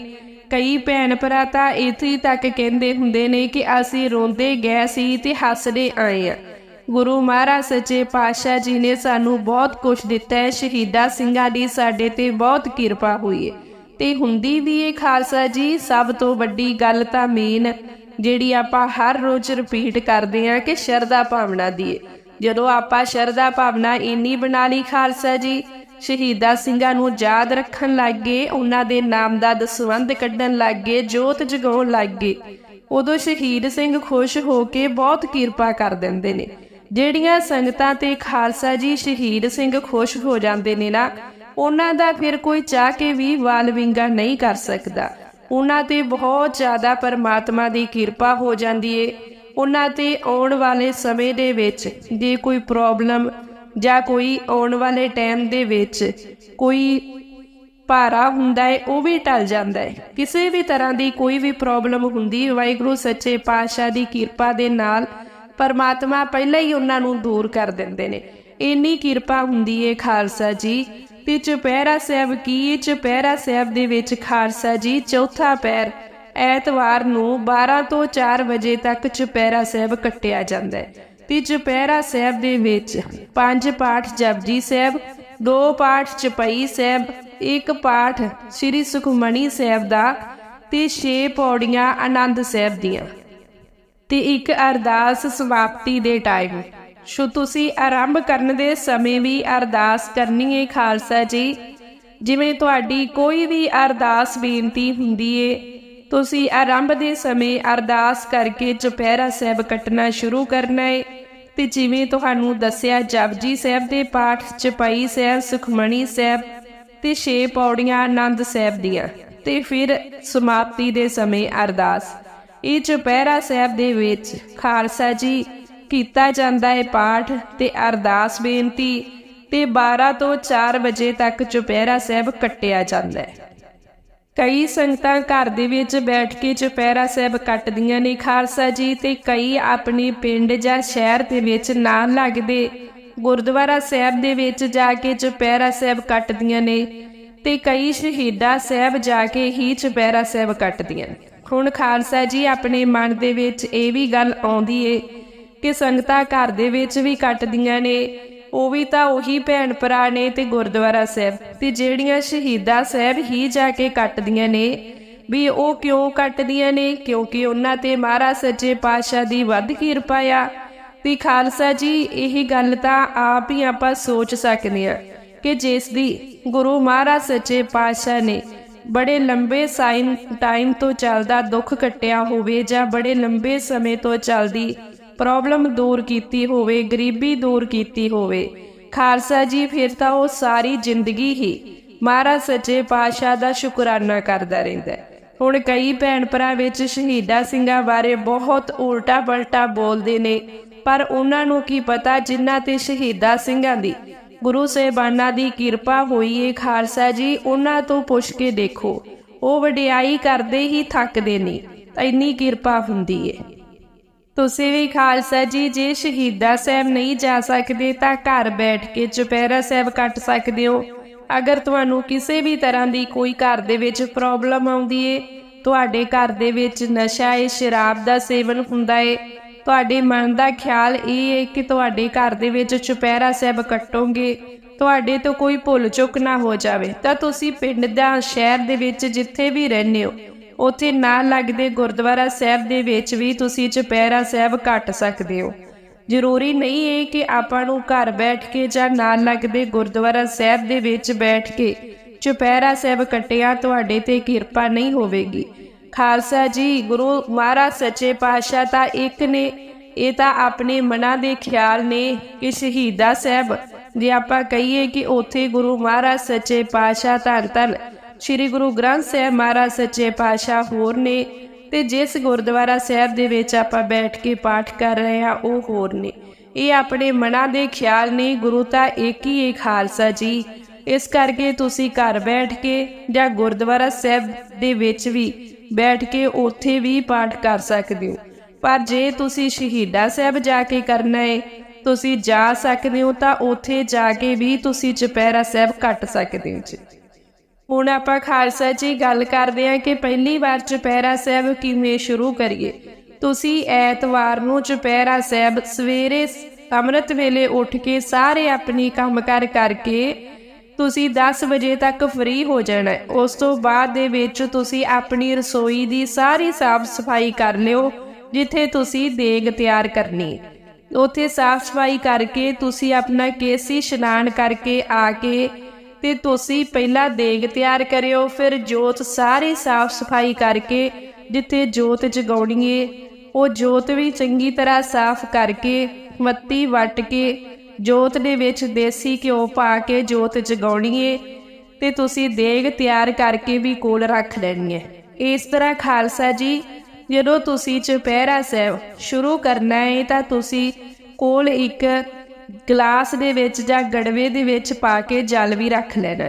ਕਈ ਭੈਣ ਭਰਾ ਤਾਂ ਇਥੇ ਤੱਕ ਕਹਿੰਦੇ ਹੁੰਦੇ ਨੇ ਕਿ ਅਸੀਂ ਰੋਂਦੇ ਗਏ ਸੀ ਤੇ ਹੱਸਦੇ ਆਏ ਆ ਗੁਰੂ ਮਹਾਰਾਜ ਸੱਚੇ ਪਾਤਸ਼ਾਹ ਜੀ ਨੇ ਸਾਨੂੰ ਬਹੁਤ ਕੁਝ ਦਿੱਤਾ ਹੈ। ਸ਼ਹੀਦਾਂ ਸਿੰਘਾਂ ਦੀ ਸਾਡੇ ਤੇ ਬਹੁਤ ਕਿਰਪਾ ਹੋਈ ਹੈ। ਤੇ ਹੁੰਦੀ ਵੀ ਇਹ ਖਾਲਸਾ ਜੀ, ਸਭ ਤੋਂ ਵੱਡੀ ਗੱਲ ਤਾਂ ਮੇਨ ਜਿਹੜੀ ਆਪਾਂ ਹਰ ਰੋਜ਼ ਰਿਪੀਟ ਕਰਦੇ ਆ ਕਿ ਸ਼ਰਧਾ ਭਾਵਨਾ ਦੀ ਜਦੋਂ ਆਪਾਂ ਸ਼ਰਧਾ ਭਾਵਨਾ ਇੰਨੀ ਬਣਾ ਲਈ ਖਾਲਸਾ ਜੀ ਸ਼ਹੀਦਾਂ ਸਿੰਘਾਂ ਨੂੰ ਯਾਦ ਰੱਖਣ ਲੱਗੇ, ਉਹਨਾਂ ਦੇ ਨਾਮ ਦਾ ਦਸਵੰਧ ਕੱਢਣ ਲੱਗੇ, ਜੋਤ ਜਗਾਉਣ ਲੱਗੇ। ਉਦੋਂ ਸ਼ਹੀਦ ਸਿੰਘ ਖੁਸ਼ ਹੋ ਕੇ ਬਹੁਤ ਕਿਰਪਾ ਕਰ ਦਿੰਦੇ ਨੇ। ਜਿਹੜੀਆਂ ਸੰਗਤਾਂ ਤੇ ਖਾਲਸਾ ਜੀ ਸ਼ਹੀਦ ਸਿੰਘ ਖੁਸ਼ ਹੋ ਜਾਂਦੇ ਨੇ ਨਾ, ਉਹਨਾਂ ਦਾ ਫਿਰ ਕੋਈ ਚਾਹ ਕੇ ਵੀ ਵਾਲ ਵਿੰਗਾ ਨਹੀਂ ਕਰ ਸਕਦਾ। ਉਹਨਾਂ ਤੇ ਬਹੁਤ ਜ਼ਿਆਦਾ ਪਰਮਾਤਮਾ ਦੀ ਕਿਰਪਾ ਹੋ ਜਾਂਦੀ ਏ। ਉਹਨਾਂ ਤੇ ਆਉਣ ਵਾਲੇ ਸਮੇਂ ਦੇ ਵਿੱਚ ਜੇ ਕੋਈ ਪ੍ਰੋਬਲਮ ਜਾਂ ਕੋਈ ਆਉਣ ਵਾਲੇ ਟਾਈਮ ਦੇ ਵਿੱਚ ਕੋਈ ਭਾਰਾ ਹੁੰਦਾ ਹੈ, ਉਹ ਵੀ ਟਲ ਜਾਂਦਾ ਹੈ। ਕਿਸੇ ਵੀ ਤਰ੍ਹਾਂ ਦੀ ਕੋਈ ਵੀ ਪ੍ਰੋਬਲਮ ਹੁੰਦੀ ਵਾਹਿਗੁਰੂ ਸੱਚੇ ਪਾਤਸ਼ਾਹ ਦੀ ਕਿਰਪਾ ਦੇ ਨਾਲ ਪਰਮਾਤਮਾ ਪਹਿਲਾਂ ਹੀ ਉਹਨਾਂ ਨੂੰ ਦੂਰ ਕਰ ਦਿੰਦੇ ਨੇ। ਇੰਨੀ ਕਿਰਪਾ ਹੁੰਦੀ ਏ ਖਾਲਸਾ ਜੀ। ਤੇ ਚੁਪਹਿਰਾ ਸਾਹਿਬ ਕੀ ਚੁਪਹਿਰਾ ਸਾਹਿਬ ਦੇ ਵਿੱਚ ਖਾਲਸਾ ਜੀ, ਚੌਥਾ ਪੈਰ ਐਤਵਾਰ ਨੂੰ 12 ਤੋਂ 4 ਵਜੇ ਤੱਕ ਚੁਪਹਿਰਾ ਸਾਹਿਬ ਕੱਟਿਆ ਜਾਂਦਾ ਹੈ। ਤੇ ਚੁਪਹਿਰਾ ਸਾਹਿਬ ਦੇ ਵਿੱਚ ਪੰਜ ਪਾਠ ਜਪਜੀ ਸਾਹਿਬ, ਦੋ ਪਾਠ ਚਪਈ ਸਾਹਿਬ, ਇੱਕ ਪਾਠ ਸ੍ਰੀ ਸੁਖਮਣੀ ਸਾਹਿਬ ਦਾ ਤੇ ਛੇ ਪੌੜੀਆਂ ਆਨੰਦ ਸਾਹਿਬ ਦੀਆਂ। ਤੇ ਇੱਕ ਅਰਦਾਸ ਸਮਾਪਤੀ ਦੇ ਟਾਈਮ ਸ਼ੋ ਤੁਸੀਂ ਆਰੰਭ ਕਰਨ ਦੇ ਸਮੇਂ ਵੀ ਅਰਦਾਸ ਕਰਨੀ ਹੈ ਖਾਲਸਾ ਜੀ। ਜਿਵੇਂ ਤੁਹਾਡੀ ਕੋਈ ਵੀ ਅਰਦਾਸ ਬੇਨਤੀ ਹੁੰਦੀ ਏ ਤੁਸੀਂ ਆਰੰਭ ਦੇ ਸਮੇਂ ਅਰਦਾਸ ਕਰਕੇ ਚੁਪਹਿਰਾ ਸਾਹਿਬ ਕੱਟਣਾ ਸ਼ੁਰੂ ਕਰਨਾ ਹੈ ਤੇ ਜਿਵੇਂ ਤੁਹਾਨੂੰ ਦੱਸਿਆ, ਜਪਜੀ ਸਾਹਿਬ ਦੇ ਪਾਠ, ਚਪਾਈ ਸਾਹਿਬ ਸੁਖਮਣੀ ਸਾਹਿਬ ਤੇ ਛੇ ਪੌੜੀਆਂ ਆਨੰਦ ਸਾਹਿਬ ਦੀਆਂ। ਤੇ ਫਿਰ ਸਮਾਪਤੀ ਦੇ ਸਮੇਂ ਅਰਦਾਸ। ਇਹ ਚੁਪਹਿਰਾ ਸਾਹਿਬ ਦੇ ਵਿੱਚ ਖਾਲਸਾ ਜੀ ਕੀਤਾ ਜਾਂਦਾ ਹੈ ਪਾਠ ਤੇ ਅਰਦਾਸ ਬੇਨਤੀ ਤੇ 12 ਤੋਂ 4 ਵਜੇ ਤੱਕ ਚੁਪਹਿਰਾ ਸਾਹਿਬ ਕੱਟਿਆ ਜਾਂਦਾ ਹੈ ਕਈ ਸੰਗਤਾਂ ਘਰ ਦੇ ਵਿੱਚ ਬੈਠ ਕੇ ਚੁਪਹਿਰਾ ਸਾਹਿਬ ਕੱਟਦੀਆਂ ਨੇ। ਖਾਲਸਾ ਜੀ ਤੇ ਕਈ ਆਪਣੇ ਪਿੰਡ ਜਾਂ ਸ਼ਹਿਰ ਦੇ ਵਿੱਚ ਨਾਲ ਲੱਗਦੇ। ਗੁਰਦੁਆਰਾ ਸਾਹਿਬ ਦੇ ਵਿੱਚ ਜਾ ਕੇ ਚੁਪਹਿਰਾ ਸਾਹਿਬ ਕੱਟਦੀਆਂ ਨੇ ਤੇ ਕਈ ਸ਼ਹੀਦਾਂ ਸਾਹਿਬ ਜਾ ਕੇ ਹੀ ਚੁਪਹਿਰਾ ਸਾਹਿਬ ਕੱਟਦੀਆਂ ਨੇ। ਹੁਣ ਖਾਲਸਾ ਜੀ ਆਪਣੇ ਮਨ ਦੇ ਵਿੱਚ ਇਹ ਵੀ ਗੱਲ ਆਉਂਦੀ ਏ ਕਿ ਸੰਗਤਾਂ ਘਰ ਦੇ ਵਿੱਚ ਵੀ ਕੱਟਦੀਆਂ ਨੇ ਉਹ ਵੀ ਤਾਂ ਉਹੀ ਭੈਣ ਭਰਾ ਨੇ ਤੇ ਗੁਰਦੁਆਰਾ ਸਾਹਿਬ। ਤੇ ਜਿਹੜੀਆਂ ਸ਼ਹੀਦਾਂ ਸਾਹਿਬ ਹੀ ਜਾ ਕੇ ਕੱਟਦੀਆਂ ਨੇ, ਵੀ ਉਹ ਕਿਉਂ ਕੱਟਦੀਆਂ ਨੇ? ਕਿਉਂਕਿ ਉਹਨਾਂ ਤੇ ਮਹਾਰਾਜ ਸੱਚੇ ਪਾਤਸ਼ਾਹ ਦੀ ਵੱਧ ਕਿਰਪਾ ਆ। ਤੇ ਖਾਲਸਾ ਜੀ, ਇਹ ਗੱਲ ਤਾਂ ਆਪ ਹੀ ਆਪਾਂ ਸੋਚ ਸਕਦੇ ਆ ਕਿ ਜਿਸ ਦੀ ਗੁਰੂ ਮਹਾਰਾਜ ਸੱਚੇ ਪਾਤਸ਼ਾਹ ਨੇ ਬੜੇ ਲੰਬੇ ਸਾਈਨ ਟਾਈਮ ਤੋਂ ਚੱਲਦਾ ਦੁੱਖ ਕੱਟਿਆ ਹੋਵੇ ਜਾਂ ਬੜੇ ਲੰਬੇ ਸਮੇਂ ਤੋਂ ਚੱਲਦੀ ਪ੍ਰੋਬਲਮ ਦੂਰ ਕੀਤੀ ਹੋਵੇ, ਗਰੀਬੀ ਦੂਰ ਕੀਤੀ ਹੋਵੇ। ਖਾਲਸਾ ਜੀ, ਫਿਰ ਤਾਂ ਉਹ ਸਾਰੀ ਜ਼ਿੰਦਗੀ ਹੀ ਮਹਾਰਾਜ ਸੱਚੇ ਪਾਤਸ਼ਾਹ ਦਾ ਸ਼ੁਕਰਾਨਾ ਕਰਦਾ ਰਹਿੰਦਾ ਹੁਣ ਕਈ ਭੈਣ ਭਰਾ ਵਿੱਚ ਸ਼ਹੀਦਾਂ ਸਿੰਘਾਂ ਬਾਰੇ ਬਹੁਤ ਉਲਟਾ ਪਲਟਾ ਬੋਲਦੇ ਨੇ, ਪਰ ਉਹਨਾਂ ਨੂੰ ਕੀ ਪਤਾ ਜਿਨ੍ਹਾਂ ਤੇ ਸ਼ਹੀਦਾ ਸਿੰਘਾਂ ਦੀ, ਗੁਰੂ ਸਾਹਿਬਾਨਾਂ ਦੀ ਕਿਰਪਾ ਹੋਈ ਏ। ਖਾਲਸਾ ਜੀ, ਉਹਨਾਂ ਤੋਂ ਪੁੱਛ ਕੇ ਦੇਖੋ। ਉਹ ਵਡਿਆਈ ਕਰਦੇ ਹੀ ਥੱਕਦੇ ਨਹੀਂ ਇੰਨੀ ਕਿਰਪਾ ਹੁੰਦੀ ਏ। ਤੁਸੀਂ ਵੀ ਖਾਲਸਾ ਜੀ, ਜੇ ਸ਼ਹੀਦਾ ਸਾਹਿਬ ਨਹੀਂ ਜਾ ਸਕਦੇ ਤਾਂ ਘਰ ਬੈਠ ਕੇ ਚੁਪਹਿਰਾ ਸਾਹਿਬ ਕੱਟ ਸਕਦੇ ਹੋ। ਅਗਰ ਤੁਹਾਨੂੰ ਕਿਸੇ ਵੀ ਤਰ੍ਹਾਂ ਦੀ ਕੋਈ ਘਰ ਦੇ ਵਿੱਚ ਪ੍ਰੋਬਲਮ ਆਉਂਦੀ ਏ, ਤੁਹਾਡੇ ਘਰ ਦੇ ਵਿੱਚ ਨਸ਼ਾ ਏ, ਸ਼ਰਾਬ ਦਾ ਸੇਵਨ ਹੁੰਦਾ ਏ, ਤੁਹਾਡੇ ਮਨ ਦਾ ਖਿਆਲ ਇਹ ਹੈ ਕਿ ਤੁਹਾਡੇ ਘਰ ਦੇ ਵਿੱਚ ਚੁਪਹਿਰਾ ਸਾਹਿਬ ਕੱਟੋਗੇ, ਤੁਹਾਡੇ ਤੋਂ ਕੋਈ ਭੁੱਲ ਚੁੱਕ ਨਾ ਹੋ ਜਾਵੇ। ਤਾਂ ਤੁਸੀਂ ਪਿੰਡ ਦਾ, ਸ਼ਹਿਰ ਦੇ ਵਿੱਚ ਜਿੱਥੇ ਵੀ ਰਹਿੰਦੇ ਹੋ ਉੱਥੇ ਨਾਲ ਲੱਗਦੇ ਗੁਰਦੁਆਰਾ ਸਾਹਿਬ ਦੇ ਵਿੱਚ ਵੀ ਤੁਸੀਂ ਚੁਪਹਿਰਾ ਸਾਹਿਬ ਕੱਟ ਸਕਦੇ ਹੋ। ਜ਼ਰੂਰੀ ਨਹੀਂ ਹੈ ਕਿ ਆਪਾਂ ਨੂੰ ਘਰ ਬੈਠ ਕੇ ਜਾਂ ਨਾਲ ਲੱਗਦੇ ਗੁਰਦੁਆਰਾ ਸਾਹਿਬ ਦੇ ਵਿੱਚ ਬੈਠ ਕੇ ਚੁਪਹਿਰਾ ਸਾਹਿਬ ਕੱਟਿਆ ਤੁਹਾਡੇ ਤੇ ਕਿਰਪਾ ਨਹੀਂ ਹੋਵੇਗੀ। ਖਾਲਸਾ ਜੀ, ਗੁਰੂ ਮਹਾਰਾਜ ਸੱਚੇ ਪਾਤਸ਼ਾਹ ਤਾਂ ਇੱਕ ਨੇ, ਇਹ ਤਾਂ ਆਪਣੇ ਮਨਾਂ ਦੇ ਖਿਆਲ ਨੇ ਕਿ ਸ਼ਹੀਦਾ ਸਾਹਿਬ। ਜੇ ਆਪਾਂ ਕਹੀਏ ਕਿ ਉੱਥੇ ਗੁਰੂ ਮਹਾਰਾਜ ਸੱਚੇ ਪਾਤਸ਼ਾਹ ਧੰਨ ਧੰਨ ਸ੍ਰੀ ਗੁਰੂ ਗ੍ਰੰਥ ਸਾਹਿਬ ਮਹਾਰਾਜ ਸੱਚੇ ਪਾਤਸ਼ਾਹ ਹੋਰ ਨੇ ਤੇ ਜਿਸ ਗੁਰਦੁਆਰਾ ਸਾਹਿਬ ਦੇ ਵਿੱਚ ਆਪਾਂ ਬੈਠ ਕੇ ਪਾਠ ਕਰ ਰਹੇ ਹਾਂ, ਉਹ ਹੋਰ ਨੇ। ਇਹ ਆਪਣੇ ਮਨਾਂ ਦੇ ਖਿਆਲ ਨੇ, ਗੁਰੂ ਤਾਂ ਇੱਕ ਹੀ ਹੈ ਖਾਲਸਾ ਜੀ। ਇਸ ਕਰਕੇ ਤੁਸੀਂ ਘਰ ਬੈਠ ਕੇ ਜਾਂ ਗੁਰਦੁਆਰਾ ਸਾਹਿਬ ਦੇ ਵਿੱਚ ਵੀ ਬੈਠ ਕੇ ਉੱਥੇ ਵੀ ਪਾਠ ਕਰ ਸਕਦੇ ਹੋ। ਪਰ ਜੇ ਤੁਸੀਂ ਸ਼ਹੀਦਾ ਸਾਹਿਬ ਜਾ ਕੇ ਕਰਨਾ ਹੈ ਤੁਸੀਂ ਜਾ ਸਕਦੇ ਹੋ ਤਾਂ ਉੱਥੇ ਜਾ ਕੇ ਵੀ ਤੁਸੀਂ ਚੁਪਹਿਰਾ ਸਾਹਿਬ ਕੱਟ ਸਕਦੇ ਹੋ ਜੀ। ਹੁਣ ਆਪਾਂ ਖਾਲਸਾ ਜੀ ਗੱਲ ਕਰਦੇ ਹਾਂ ਕਿ ਪਹਿਲੀ ਵਾਰ ਚੁਪਹਿਰਾ ਸਾਹਿਬ ਕਿਵੇਂ ਸ਼ੁਰੂ ਕਰੀਏ ਤੁਸੀਂ ਐਤਵਾਰ ਨੂੰ ਚੁਪਹਿਰਾ ਸਾਹਿਬ ਸਵੇਰੇ ਅੰਮ੍ਰਿਤ ਵੇਲੇ ਉੱਠ ਕੇ ਸਾਰੇ ਆਪਣੀ ਕੰਮਕਾਰ ਕਰਕੇ ਤੁਸੀਂ 10 ਵਜੇ ਤੱਕ ਫ੍ਰੀ ਹੋ ਜਾਣਾ ਹੈ। ਉਸ ਤੋਂ ਬਾਅਦ ਦੇ ਵਿੱਚ ਤੁਸੀਂ ਆਪਣੀ ਰਸੋਈ ਦੀ ਸਾਰੀ ਸਾਫ਼ ਸਫ਼ਾਈ ਕਰ ਲਿਓ, ਜਿੱਥੇ ਤੁਸੀਂ ਦੇਗ ਤਿਆਰ ਕਰਨੀ ਉੱਥੇ ਸਾਫ਼ ਸਫ਼ਾਈ ਕਰਕੇ ਤੁਸੀਂ ਆਪਣਾ ਕੇਸੀ ਇਸ਼ਨਾਨ ਕਰਕੇ ਆ ਕੇ ਤੇ ਤੁਸੀਂ ਪਹਿਲਾਂ ਦੇਗ ਤਿਆਰ ਕਰਿਓ, ਫਿਰ ਜੋਤ ਸਾਰੇ ਸਾਫ਼ ਸਫ਼ਾਈ ਕਰਕੇ ਜਿੱਥੇ ਜੋਤ ਜਗਾਉਣੀ ਏ ਉਹ ਜੋਤ ਵੀ ਚੰਗੀ ਤਰ੍ਹਾਂ ਸਾਫ਼ ਕਰਕੇ, ਮੱਤੀ ਵੱਟ ਕੇ, ਜੋਤ ਦੇ ਵਿੱਚ ਦੇਸੀ ਘਿਓ ਪਾ ਕੇ ਜੋਤ ਜਗਾਉਣੀ ਏ ਤੇ ਤੁਸੀਂ ਦੇਗ ਤਿਆਰ ਕਰਕੇ ਵੀ ਕੋਲ ਰੱਖ ਲੈਣੀ ਹੈ ਇਸ ਤਰ੍ਹਾਂ ਖਾਲਸਾ ਜੀ, ਜਦੋਂ ਤੁਸੀਂ ਚੁਪਹਿਰਾ ਸਾਹਿਬ ਸ਼ੁਰੂ ਕਰਨਾ ਹੈ ਤਾਂ ਤੁਸੀਂ ਕੋਲ ਇੱਕ ਗਲਾਸ ਦੇ ਵਿੱਚ ਜਾਂ ਗੜਵੇ ਦੇ ਵਿੱਚ ਪਾ ਕੇ ਜਲ ਵੀ ਰੱਖ ਲੈਣਾ।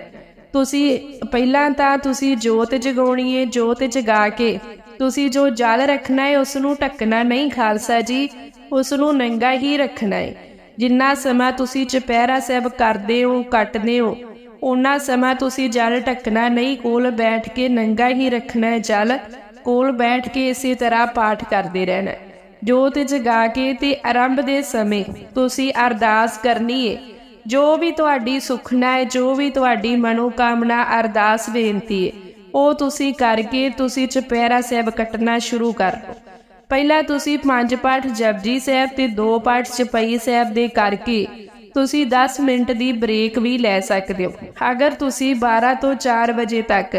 ਤੁਸੀਂ ਪਹਿਲਾਂ ਤਾਂ ਤੁਸੀਂ ਜੋਤ ਜਗਾਉਣੀ ਹੈ ਜੋਤ ਜਗਾ ਕੇ ਤੁਸੀਂ ਜੋ ਜਲ ਰੱਖਣਾ ਹੈ ਉਸ ਨੂੰ ਢੱਕਣਾ ਨਹੀਂ ਖਾਲਸਾ ਜੀ ਉਸ ਨੂੰ ਨੰਗਾ ਹੀ ਰੱਖਣਾ ਹੈ ਜਿੰਨਾ ਸਮਾਂ ਤੁਸੀਂ ਚੁਪਹਿਰਾ ਸਾਹਿਬ ਕਰਦੇ ਹੋ, ਕੱਟਦੇ ਹੋ ਉਹਨਾਂ ਸਮਾਂ ਤੁਸੀਂ ਜਲ ਢੱਕਣਾ ਨਹੀਂ, ਕੋਲ ਬੈਠ ਕੇ ਨੰਗਾ ਹੀ ਰੱਖਣਾ ਹੈ ਜਲ, ਕੋਲ ਬੈਠ ਕੇ ਇਸੇ ਤਰ੍ਹਾਂ ਪਾਠ ਕਰਦੇ ਰਹਿਣਾ। ਜੋਤ ਜਗਾ ਕੇ ਤੇ ਆਰੰਭ ਦੇ ਸਮੇਂ ਤੁਸੀਂ ਅਰਦਾਸ ਕਰਨੀ ਹੈ ਜੋ ਵੀ ਤੁਹਾਡੀ ਸੁਖਨਾ ਹੈ, ਜੋ ਵੀ ਤੁਹਾਡੀ ਮਨੋਕਾਮਨਾ ਅਰਦਾਸ ਬੇਨਤੀ ਹੈ, ਉਹ ਤੁਸੀਂ ਕਰਕੇ ਤੁਸੀਂ ਚੁਪਹਿਰਾ ਸਾਹਿਬ ਕੱਟਣਾ ਸ਼ੁਰੂ ਕਰ ਦਿਓ। ਪਹਿਲਾਂ ਤੁਸੀਂ ਪੰਜ ਪਾਠ ਜਪਜੀ ਸਾਹਿਬ ਤੇ ਦੋ ਪਾਠ ਚਪਈ ਸਾਹਿਬ ਦੇ ਕਰਕੇ ਤੁਸੀਂ 10 ਮਿੰਟ ਦੀ ਬ੍ਰੇਕ ਵੀ ਲੈ ਸਕਦੇ ਹੋ। ਅਗਰ ਤੁਸੀਂ 12 ਤੋਂ 4 ਵਜੇ ਤੱਕ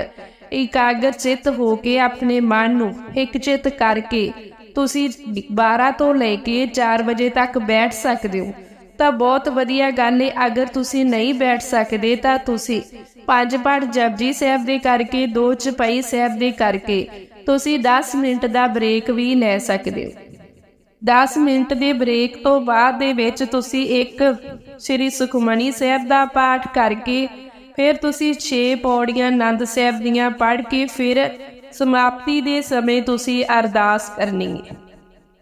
ਇਕਾਗਰ ਚਿੱਤ ਹੋ ਕੇ ਆਪਣੇ ਮਨ ਨੂੰ ਇੱਕ ਚਿੱਤ ਕਰਕੇ ਤੁਸੀਂ 12 ਤੋਂ ਲੈ ਕੇ 4 ਵਜੇ ਤੱਕ ਬੈਠ ਸਕਦੇ ਹੋ। ਤਾਂ ਬਹੁਤ ਵਧੀਆ ਗੱਲ ਹੈ ਅਗਰ ਤੁਸੀਂ ਨਹੀਂ ਬੈਠ ਸਕਦੇ ਤਾਂ ਤੁਸੀਂ ਪੰਜ ਪਾਠ ਜਪਜੀ ਸਾਹਿਬ ਦੇ ਕਰਕੇ, ਦੋ ਚਪਈ ਸਾਹਿਬ ਦੇ ਕਰਕੇ ਤੁਸੀਂ 10 ਮਿੰਟ ਦਾ ਬ੍ਰੇਕ ਵੀ ਲੈ ਸਕਦੇ ਹੋ। 10 ਮਿੰਟ ਦੇ ਬ੍ਰੇਕ ਤੋਂ ਬਾਅਦ ਦੇ ਵਿੱਚ ਤੁਸੀਂ ਇੱਕ ਸ੍ਰੀ ਸੁਖਮਨੀ ਸਾਹਿਬ ਦਾ ਪਾਠ ਕਰਕੇ ਫਿਰ ਤੁਸੀਂ 6 ਪੌੜੀਆਂ ਆਨੰਦ ਸਾਹਿਬ ਦੀਆਂ ਪੜ੍ਹ ਕੇ ਫਿਰ ਸਮਾਪਤੀ ਦੇ ਸਮੇਂ ਤੁਸੀਂ ਅਰਦਾਸ ਕਰਨੀ। ਹੈ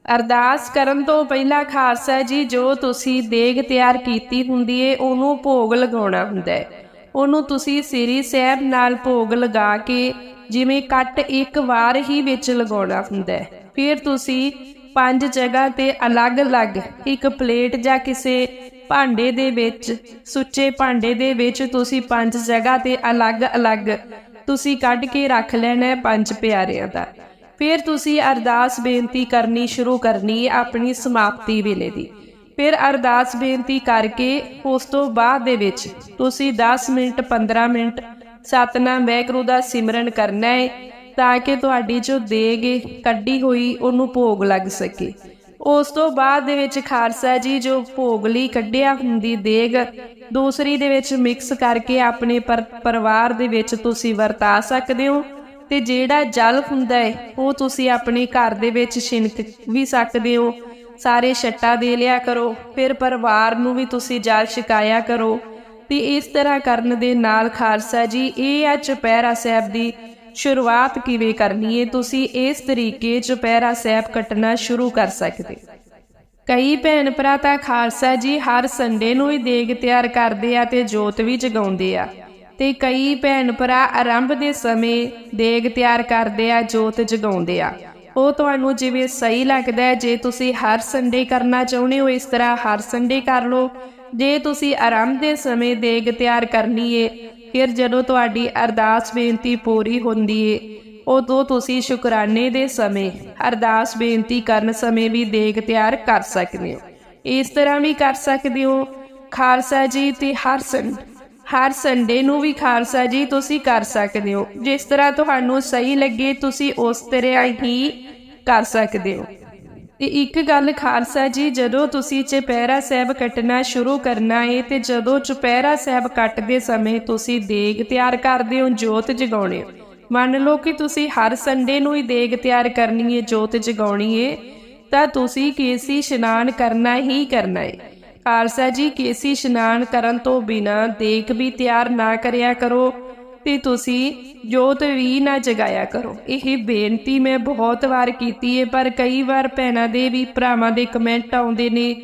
ਅਰਦਾਸ ਕਰਨ ਤੋਂ ਪਹਿਲਾਂ ਖਾਲਸਾ ਜੀ, ਜੋ ਤੁਸੀਂ ਦੇਗ ਤਿਆਰ ਕੀਤੀ ਹੁੰਦੀ ਏ, ਉਹਨੂੰ ਭੋਗ ਲਗਾਉਣਾ ਹੁੰਦਾ ਹੈ ਉਹਨੂੰ ਤੁਸੀਂ ਸ੍ਰੀ ਸਾਹਿਬ ਨਾਲ ਭੋਗ ਲਗਾ ਕੇ ਜਿਵੇਂ ਕੱਟ ਇੱਕ ਵਾਰ ਹੀ ਵਿੱਚ ਲਗਾਉਣਾ ਹੁੰਦਾ ਹੈ ਫਿਰ ਤੁਸੀਂ ਪੰਜ ਜਗ੍ਹਾ ਤੇ ਅਲੱਗ-ਅਲੱਗ ਇੱਕ ਪਲੇਟ ਜਾਂ ਕਿਸੇ ਭਾਂਡੇ ਦੇ ਵਿੱਚ, ਸੁੱਚੇ ਭਾਂਡੇ ਦੇ ਵਿੱਚ ਤੁਸੀਂ ਪੰਜ ਜਗ੍ਹਾ ਤੇ ਅਲੱਗ-ਅਲੱਗ ਤੁਸੀਂ ਕੱਢ ਕੇ ਰੱਖ ਲੈਣਾ ਪੰਜ ਪਿਆਰਿਆਂ ਦਾ। ਫਿਰ ਤੁਸੀਂ ਅਰਦਾਸ ਬੇਨਤੀ ਕਰਨੀ ਸ਼ੁਰੂ ਕਰਨੀ ਹੈ ਆਪਣੀ ਸਮਾਪਤੀ ਵੇਲੇ ਦੀ। ਫਿਰ ਅਰਦਾਸ ਬੇਨਤੀ ਕਰਕੇ ਉਸ ਤੋਂ ਬਾਅਦ ਦੇ ਵਿੱਚ ਤੁਸੀਂ 10 ਮਿੰਟ 15 ਮਿੰਟ ਸਤਨਾਮ ਵੈਗਰੂ ਦਾ ਸਿਮਰਨ ਕਰਨਾ ਹੈ ਤਾਂ ਕਿ ਤੁਹਾਡੀ ਜੋ ਦੇਗ ਕੱਢੀ ਹੋਈ ਉਹਨੂੰ ਭੋਗ ਲੱਗ ਸਕੇ। ਉਸ ਤੋਂ ਬਾਅਦ ਦੇ ਵਿੱਚ ਖਾਲਸਾ ਜੀ ਜੋ ਭੋਗ ਲਈ ਕੱਢਿਆ ਹੁੰਦੀ ਦੇਗ, ਦੂਸਰੀ ਦੇ ਵਿੱਚ ਮਿਕਸ ਕਰਕੇ ਆਪਣੇ ਪਰ- ਪਰਿਵਾਰ ਦੇ ਵਿੱਚ ਤੁਸੀਂ ਵਰਤਾ ਸਕਦੇ ਹੋ ਤੇ ਜਿਹੜਾ ਜਲ ਹੁੰਦਾ ਹੈ, ਉਹ ਤੁਸੀਂ ਆਪਣੇ ਘਰ ਦੇ ਵਿੱਚ ਛਿਣਕ ਵੀ ਸਕਦੇ ਹੋ। ਸਾਰੇ ਛੱਟਾ ਦੇ ਲਿਆ ਕਰੋ, ਫਿਰ ਪਰਿਵਾਰ ਨੂੰ ਵੀ ਤੁਸੀਂ ਜਲ ਛਕਾਇਆ ਕਰੋ। ਤੇ ਇਸ ਤਰ੍ਹਾਂ ਕਰਨ ਦੇ ਨਾਲ ਖਾਲਸਾ ਜੀ, ਇਹ ਆ ਚੁਪਹਿਰਾ ਸਾਹਿਬ ਦੀ ਸ਼ੁਰੂਆਤ ਕਿਵੇਂ ਕਰਨੀ ਹੈ ਤੁਸੀਂ ਇਸ ਤਰੀਕੇ ਚੁਪਹਿਰਾ ਸਾਹਿਬ ਕੱਟਣਾ ਸ਼ੁਰੂ ਕਰ ਸਕਦੇ। ਕਈ ਭੈਣ ਭਰਾ ਤਾਂ ਖਾਲਸਾ ਜੀ ਹਰ ਸੰਡੇ ਨੂੰ ਹੀ ਦੇਗ ਤਿਆਰ ਕਰਦੇ ਆ ਤੇ ਜੋਤ ਵੀ ਜਗਾਉਂਦੇ ਆ। ਤੇ ਕਈ ਭੈਣ ਭਰਾ ਆਰੰਭ ਦੇ ਸਮੇਂ ਦੇਗ ਤਿਆਰ ਕਰਦੇ ਆ, ਜੋਤ ਜਗਾਉਂਦੇ ਆ। ਉਹ ਤੁਹਾਨੂੰ ਜਿਵੇਂ ਸਹੀ ਲੱਗਦਾ ਹੈ ਜੇ ਤੁਸੀਂ ਹਰ ਸੰਡੇ ਕਰਨਾ ਚਾਹੁੰਦੇ ਹੋ, ਇਸ ਤਰ੍ਹਾਂ ਹਰ ਸੰਡੇ ਕਰ ਲਓ। ਜੇ ਤੁਸੀਂ ਆਰੰਭ ਦੇ ਸਮੇਂ ਦੇਗ ਤਿਆਰ ਕਰਨੀ ਏ ਫਿਰ ਜਦੋਂ ਤੁਹਾਡੀ ਅਰਦਾਸ ਬੇਨਤੀ ਪੂਰੀ ਹੁੰਦੀ ਏ, ਉਦੋਂ ਤੁਸੀਂ ਸ਼ੁਕਰਾਨੇ ਦੇ ਸਮੇਂ, ਅਰਦਾਸ ਬੇਨਤੀ ਕਰਨ ਸਮੇਂ ਵੀ ਦੇਗ ਤਿਆਰ ਕਰ ਸਕਦੇ ਹੋ। ਇਸ ਤਰ੍ਹਾਂ ਵੀ ਕਰ ਸਕਦੇ ਹੋ। ਖਾਲਸਾ ਜੀ ਤੇ ਹਰ ਸੰਡ, ਹਰ ਸੰਡੇ ਨੂੰ ਵੀ ਖਾਲਸਾ ਜੀ ਤੁਸੀਂ ਕਰ ਸਕਦੇ ਹੋ। ਜਿਸ ਤਰ੍ਹਾਂ ਤੁਹਾਨੂੰ ਸਹੀ ਲੱਗੇ, ਤੁਸੀਂ ਉਸ ਤਰ੍ਹਾਂ ਹੀ ਕਰ ਸਕਦੇ ਹੋ। ਤੇ ਇੱਕ ਗੱਲ ਖਾਲਸਾ ਜੀ, ਜਦੋਂ ਤੁਸੀਂ ਚੁਪਹਿਰਾ ਸਾਹਿਬ ਕੱਟਣਾ ਸ਼ੁਰੂ ਕਰਨਾ ਏ ਤੇ ਜਦੋਂ ਚੁਪਹਿਰਾ ਸਾਹਿਬ ਕੱਟਦੇ ਸਮੇਂ ਤੁਸੀਂ ਦੇਗ ਤਿਆਰ ਕਰਦੇ ਹੋ, ਜੋਤ ਜਗਾਉਣੇ ਹੋ। ਮੰਨ ਲਓ ਕਿ ਤੁਸੀਂ ਹਰ ਸੰਡੇ ਨੂੰ ਹੀ ਦੇਗ ਤਿਆਰ ਕਰਨੀ ਹੈ ਜੋਤ ਜਗਾਉਣੀ ਹੈ ਤਾਂ ਤੁਸੀਂ ਕੇਸੀ ਇਸ਼ਨਾਨ ਕਰਨਾ ਹੀ ਕਰਨਾ ਹੈ ਖਾਲਸਾ ਜੀ, ਕੇਸੀ ਇਸ਼ਨਾਨ ਕਰਨ ਤੋਂ ਬਿਨਾ ਦੇਗ ਵੀ ਤਿਆਰ ਨਾ ਕਰਿਆ ਕਰੋ। ਤੇ ਤੁਸੀਂ ਜੋਤ ਵੀ ਨਾ ਜਗਾਇਆ ਕਰੋ। ਇਹ ਬੇਨਤੀ ਮੈਂ ਬਹੁਤ ਵਾਰ ਕੀਤੀ ਹੈ ਪਰ ਕਈ ਵਾਰ ਭੈਣਾਂ ਦੇ ਵੀ ਭਰਾਵਾਂ ਦੇ ਕਮੈਂਟ ਆਉਂਦੇ ਨੇ,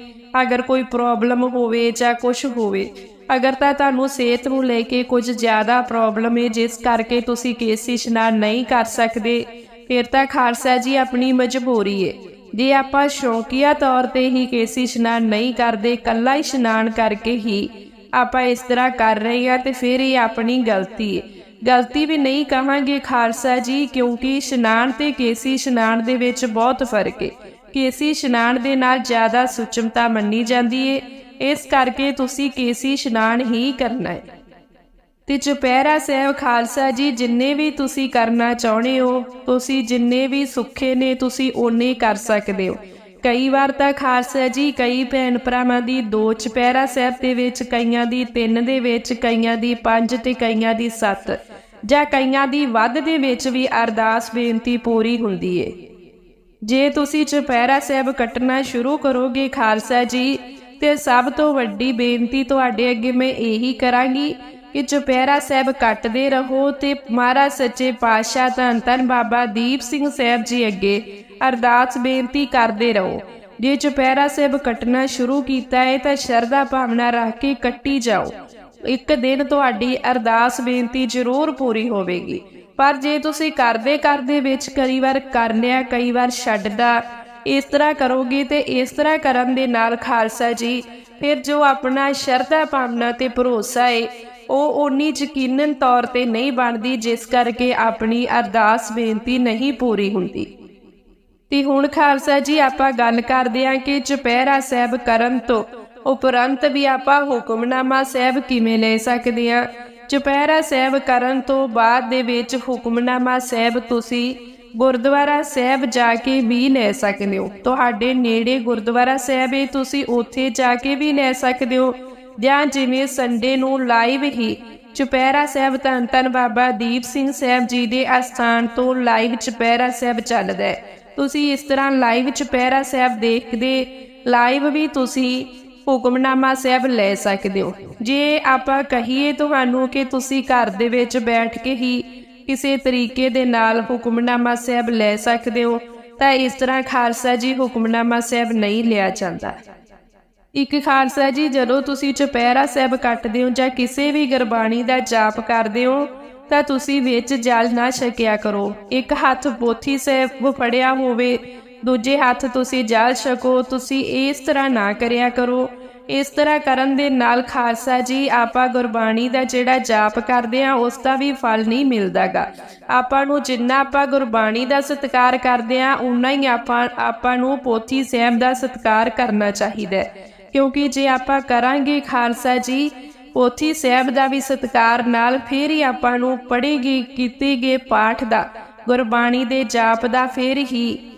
ਅਗਰ ਕੋਈ ਪ੍ਰੋਬਲਮ ਹੋਵੇ ਜਾਂ ਕੁਝ ਹੋਵੇ। ਅਗਰ ਤਾਂ ਤੁਹਾਨੂੰ ਸਿਹਤ ਨੂੰ ਲੈ ਕੇ ਕੁਝ ਜ਼ਿਆਦਾ ਪ੍ਰੋਬਲਮ ਹੈ ਜਿਸ ਕਰਕੇ ਤੁਸੀਂ ਕੇਸ ਇਸ਼ਨਾਨ ਨਹੀਂ ਕਰ ਸਕਦੇ, ਫਿਰ ਤਾਂ ਖਾਲਸਾ ਜੀ ਆਪਣੀ ਮਜਬੂਰੀ ਹੈ ਜੇ ਆਪਾਂ ਸ਼ੌਕੀਆ ਤੌਰ ਤੇ ਹੀ ਕੇਸੀ ਇਸ਼ਨਾਨ ਨਹੀਂ ਕਰਦੇ ਕੱਲਾ ਇਸ਼ਨਾਨ ਕਰਕੇ ਹੀ ਆਪਾਂ ਇਸ ਤਰ੍ਹਾਂ ਕਰ ਰਹੇ ਹਾਂ ਤੇ ਫਿਰ ਇਹ ਆਪਣੀ ਗਲਤੀ ਹੈ ਗਲਤੀ ਵੀ ਨਹੀਂ ਕਹਾਂਗੇ ਖਾਲਸਾ ਜੀ, ਕਿਉਂਕਿ ਇਸ਼ਨਾਨ ਤੇ ਕੇਸੀ ਇਸ਼ਨਾਨ ਦੇ ਵਿੱਚ ਬਹੁਤ ਫ਼ਰਕ ਹੈ ਕੇਸੀ ਇਸ਼ਨਾਨ ਦੇ ਨਾਲ ਜ਼ਿਆਦਾ ਸੁਚਮਤਾ ਮੰਨੀ ਜਾਂਦੀ ਹੈ ਇਸ ਕਰਕੇ ਤੁਸੀਂ ਕੇਸੀ ਇਸ਼ਨਾਨ ਹੀ ਕਰਨਾ ਹੈ ਤੇ ਚੁਪਹਿਰਾ ਸਾਹਿਬ, ਖਾਲਸਾ ਜੀ, ਜਿੰਨੇ ਵੀ ਤੁਸੀਂ ਕਰਨਾ ਚਾਹੁੰਦੇ ਹੋ, ਤੁਸੀਂ ਜਿੰਨੇ ਵੀ ਸੁੱਖੇ ਨੇ, ਤੁਸੀਂ ਓਨੇ ਕਰ ਸਕਦੇ ਹੋ। ਕਈ ਵਾਰ ਤਾਂ ਖਾਲਸਾ ਜੀ, ਕਈ ਭੈਣ ਭਰਾਵਾਂ ਦੀ ਦੋ ਚੁਪਹਿਰਾ ਸਾਹਿਬ ਦੇ ਵਿੱਚ, ਕਈਆਂ ਦੀ ਤਿੰਨ ਦੇ ਵਿੱਚ, ਕਈਆਂ ਦੀ ਪੰਜ ਤੇ ਕਈਆਂ ਦੀ ਸੱਤ। ਜਾਂ ਕਈਆਂ ਦੀ ਵੱਧ ਦੇ ਵਿੱਚ ਵੀ ਅਰਦਾਸ ਬੇਨਤੀ ਪੂਰੀ ਹੁੰਦੀ ਏ। ਜੇ ਤੁਸੀਂ ਚੁਪਹਿਰਾ ਸਾਹਿਬ ਕੱਟਣਾ ਸ਼ੁਰੂ ਕਰੋਗੇ ਖਾਲਸਾ ਜੀ, ਤੇ ਸਭ ਤੋਂ ਵੱਡੀ ਬੇਨਤੀ ਤੁਹਾਡੇ ਅੱਗੇ ਮੈਂ ਇਹੀ ਕਰਾਂਗੀ ਕਿ ਚੁਪਹਿਰਾ ਸਾਹਿਬ ਕੱਟਦੇ ਰਹੋ ਤੇ ਮਹਾਰਾਜ ਸੱਚੇ ਪਾਤਸ਼ਾਹ ਧੰਨ ਧੰਨ ਬਾਬਾ ਦੀਪ ਸਿੰਘ ਸਾਹਿਬ ਜੀ ਅੱਗੇ ਅਰਦਾਸ ਬੇਨਤੀ ਕਰਦੇ ਰਹੋ। ਜੇ ਚੁਪਹਿਰਾ ਸਾਹਿਬ ਕੱਟਣਾ ਸ਼ੁਰੂ ਕੀਤਾ ਹੈ ਤਾਂ ਸ਼ਰਧਾ ਭਾਵਨਾ ਰੱਖ ਕੇ ਕੱਟੀ ਜਾਓ। ਇੱਕ ਦਿਨ ਤੁਹਾਡੀ ਅਰਦਾਸ ਬੇਨਤੀ ਜ਼ਰੂਰ ਪੂਰੀ ਹੋਵੇਗੀ। ਪਰ ਜੇ ਤੁਸੀਂ ਕਰਦੇ ਕਰਦੇ ਵਿੱਚ ਕਈ ਵਾਰ ਕਰ ਲਿਆ ਕਈ ਵਾਰ ਛੱਡਦਾ, ਇਸ ਤਰ੍ਹਾਂ ਕਰੋਗੇ ਤੇ ਇਸ ਤਰ੍ਹਾਂ ਕਰਨ ਦੇ ਨਾਲ ਖਾਲਸਾ ਜੀ, ਫਿਰ ਜੋ ਆਪਣਾ ਸ਼ਰਧਾ ਭਾਵਨਾ ਤੇ ਭਰੋਸਾ ਏ, ਉਹ ਓਨੀ ਯਕੀਨਨ ਤੌਰ ਤੇ ਨਹੀਂ ਬਣਦੀ ਜਿਸ ਕਰਕੇ ਆਪਣੀ ਅਰਦਾਸ ਬੇਨਤੀ ਨਹੀਂ ਪੂਰੀ ਹੁੰਦੀ। ਤੇ ਹੁਣ ਖਾਲਸਾ ਜੀ ਆਪਾਂ ਗੱਲ ਕਰਦੇ ਹਾਂ ਕਿ ਚੁਪਹਿਰਾ ਸਾਹਿਬ ਕਰਨ ਤੋਂ ਉਪਰੰਤ ਵੀ ਆਪਾਂ ਹੁਕਮਨਾਮਾ ਸਾਹਿਬ ਕਿਵੇਂ ਲੈ ਸਕਦੇ ਹਾਂ? ਚੁਪਹਿਰਾ ਸਾਹਿਬ ਕਰਨ ਤੋਂ ਬਾਅਦ ਦੇ ਵਿੱਚ ਹੁਕਮਨਾਮਾ ਸਾਹਿਬ ਤੁਸੀਂ ਗੁਰਦੁਆਰਾ ਸਾਹਿਬ ਜਾ ਕੇ ਵੀ ਲੈ ਸਕਦੇ ਹੋ। ਤੁਹਾਡੇ ਨੇੜੇ ਗੁਰਦੁਆਰਾ ਸਾਹਿਬ ਹੈ ਤੁਸੀਂ ਉੱਥੇ ਜਾ ਕੇ ਵੀ ਲੈ ਸਕਦੇ ਹੋ। ਜਾਂ ਜਿਵੇਂ ਸੰਡੇ ਨੂੰ ਲਾਈਵ ਹੀ ਚੁਪਹਿਰਾ ਸਾਹਿਬ ਧੰਨ ਧੰਨ ਬਾਬਾ ਦੀਪ ਸਿੰਘ ਸਾਹਿਬ ਜੀ ਦੇ ਅਸਥਾਨ ਤੋਂ ਲਾਈਵ ਚੁਪਹਿਰਾ ਸਾਹਿਬ ਚੱਲਦਾ ਹੈ। ਤੁਸੀਂ ਇਸ ਤਰ੍ਹਾਂ ਲਾਈਵ ਚੁਪਹਿਰਾ ਸਾਹਿਬ ਦੇਖਦੇ, ਲਾਈਵ ਵੀ ਤੁਸੀਂ ਹੁਕਮਨਾਮਾ ਸਾਹਿਬ ਲੈ ਸਕਦੇ ਹੋ। ਜੇ ਆਪਾਂ ਕਹੀਏ ਤੁਹਾਨੂੰ ਕਿ ਤੁਸੀਂ ਘਰ ਦੇ ਵਿੱਚ ਬੈਠ ਕੇ ਹੀ ਕਿਸੇ ਤਰੀਕੇ ਦੇ ਨਾਲ ਹੁਕਮਨਾਮਾ ਸਾਹਿਬ ਲੈ ਸਕਦੇ ਹੋ, ਤਾਂ ਇਸ ਤਰ੍ਹਾਂ ਖਾਲਸਾ ਜੀ ਹੁਕਮਨਾਮਾ ਸਾਹਿਬ ਨਹੀਂ ਲਿਆ ਜਾਂਦਾ। ਇੱਕ ਖਾਲਸਾ ਜੀ ਜਦੋਂ ਤੁਸੀਂ ਚੁਪਹਿਰਾ ਸਾਹਿਬ ਕੱਟਦੇ ਹੋ ਜਾਂ ਕਿਸੇ ਵੀ ਗੁਰਬਾਣੀ ਦਾ ਜਾਪ ਕਰਦੇ ਹੋ, ਤਾਂ ਤੁਸੀਂ ਵਿੱਚ ਜਲ ਨਾ ਛਕਿਆ ਕਰੋ। ਇੱਕ ਹੱਥ ਪੋਥੀ ਸਾਹਿਬ ਫੜਿਆ ਹੋਵੇ ਦੂਜੇ ਹੱਥ ਤੁਸੀਂ ਜਲ ਛਕੋ, ਤੁਸੀਂ ਇਸ ਤਰ੍ਹਾਂ ਨਾ ਕਰਿਆ ਕਰੋ। ਇਸ ਤਰ੍ਹਾਂ ਕਰਨ ਦੇ ਨਾਲ ਖਾਲਸਾ ਜੀ, ਆਪਾਂ ਗੁਰਬਾਣੀ ਦਾ ਜਿਹੜਾ ਜਾਪ ਕਰਦੇ ਆ ਉਸ ਦਾ ਵੀ ਫਲ ਨਹੀਂ ਮਿਲਦਾਗਾ। ਆਪਾਂ ਨੂੰ ਜਿੰਨਾ ਆਪਾਂ ਗੁਰਬਾਣੀ ਦਾ ਸਤਿਕਾਰ ਕਰਦੇ ਆ ਉਨਾ ਹੀ ਆਪਾਂ ਆਪਾਂ ਨੂੰ ਪੋਥੀ ਸਾਹਿਬ ਦਾ ਸਤਿਕਾਰ ਕਰਨਾ ਚਾਹੀਦਾ ਹੈ। ਕਿਉਂਕਿ ਜੇ ਆਪਾਂ ਕਰਾਂਗੇ ਖਾਲਸਾ ਜੀ, ਪੋਥੀ ਸਾਹਿਬ ਦਾ ਵੀ ਸਤਿਕਾਰ ਨਾਲ ਫਿਰ ਹੀ ਆਪਾਂ ਨੂੰ ਪੜ੍ਹੇਗੇ ਕੀਤੇ ਗਏ ਪਾਠ ਦਾ। ਗੁਰਬਾਣੀ ਦੇ ਜਾਪ ਦਾ ਫਿਰ ਹੀ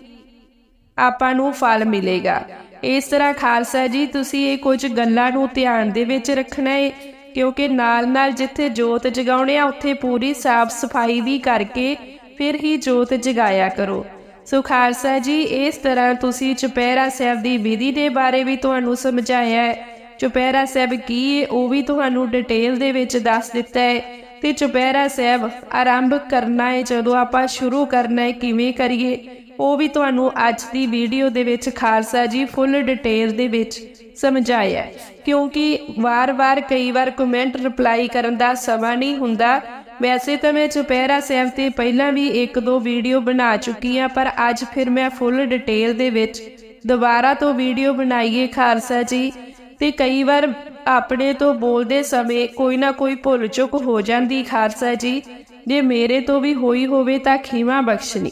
ਆਪਾਂ ਨੂੰ ਫਲ ਮਿਲੇਗਾ। ਇਸ ਤਰ੍ਹਾਂ ਖਾਲਸਾ ਜੀ, ਤੁਸੀਂ ਇਹ ਕੁਝ ਗੱਲਾਂ ਨੂੰ ਧਿਆਨ ਦੇ ਵਿੱਚ ਰੱਖਣਾ ਹੈ ਕਿਉਂਕਿ ਨਾਲ-ਨਾਲ ਜਿੱਥੇ ਜੋਤ ਜਗਾਉਣੇ ਆ, ਉੱਥੇ ਪੂਰੀ ਸਾਫ਼ ਸਫ਼ਾਈ ਵੀ ਕਰਕੇ ਫਿਰ ਹੀ ਜੋਤ ਜਗਾਇਆ ਕਰੋ। ਸੋ ਖਾਲਸਾ ਜੀ, ਇਸ ਤਰ੍ਹਾਂ ਤੁਸੀਂ ਚੁਪਹਿਰਾ ਸਾਹਿਬ ਦੀ ਵਿਧੀ ਦੇ ਬਾਰੇ ਵੀ ਤੁਹਾਨੂੰ ਸਮਝਾਇਆ ਹੈ। ਚੁਪਹਿਰਾ ਸਾਹਿਬ ਕੀ ਹੈ ਉਹ ਵੀ ਤੁਹਾਨੂੰ ਡਿਟੇਲ ਦੇ ਵਿੱਚ ਦੱਸ ਦਿੱਤਾ ਹੈ। ਤੇ ਚੁਪਹਿਰਾ ਸਾਹਿਬ ਆਰੰਭ ਕਰਨਾ ਹੈ ਜਦੋਂ ਆਪਾਂ ਸ਼ੁਰੂ ਕਰਨਾ ਹੈ ਕਿਵੇਂ ਕਰੀਏ? ਉਹ ਵੀ ਤੁਹਾਨੂੰ ਅੱਜ ਦੀ ਵੀਡੀਓ ਦੇ ਵਿੱਚ ਖਾਲਸਾ ਜੀ ਫੁੱਲ ਡਿਟੇਲ ਦੇ ਵਿੱਚ ਸਮਝਾਇਆ ਕਿਉਂਕਿ ਵਾਰ-ਵਾਰ, ਕਈ ਵਾਰ ਕਮੈਂਟ ਰਿਪਲਾਈ ਕਰਨ ਦਾ ਸਮਾਂ ਨਹੀਂ ਹੁੰਦਾ। ਵੈਸੇ ਤਾਂ ਮੈਂ ਚੁਪਹਿਰਾ ਸਾਹਿਬ ਤੇ ਪਹਿਲਾਂ ਵੀ ਇੱਕ ਦੋ ਵੀਡੀਓ ਬਣਾ ਚੁੱਕੀ ਆ ਪਰ ਅੱਜ ਫਿਰ ਮੈਂ ਫੁੱਲ ਡਿਟੇਲ ਦੇ ਵਿੱਚ ਦੁਬਾਰਾ ਤੋਂ ਵੀਡੀਓ ਬਣਾਈਏ ਖਾਲਸਾ ਜੀ। ਤੇ ਕਈ ਵਾਰ ਆਪਣੇ ਤੋਂ ਬੋਲਦੇ ਸਮੇਂ ਕੋਈ ਨਾ ਕੋਈ ਭੁੱਲ ਚੁੱਕ ਹੋ ਜਾਂਦੀ ਖਾਲਸਾ ਜੀ। ਜੇ ਮੇਰੇ ਤੋਂ ਵੀ ਹੋਈ ਹੋਵੇ ਤਾਂ ਖੀਵਾ ਬਖਸ਼ਣੀ।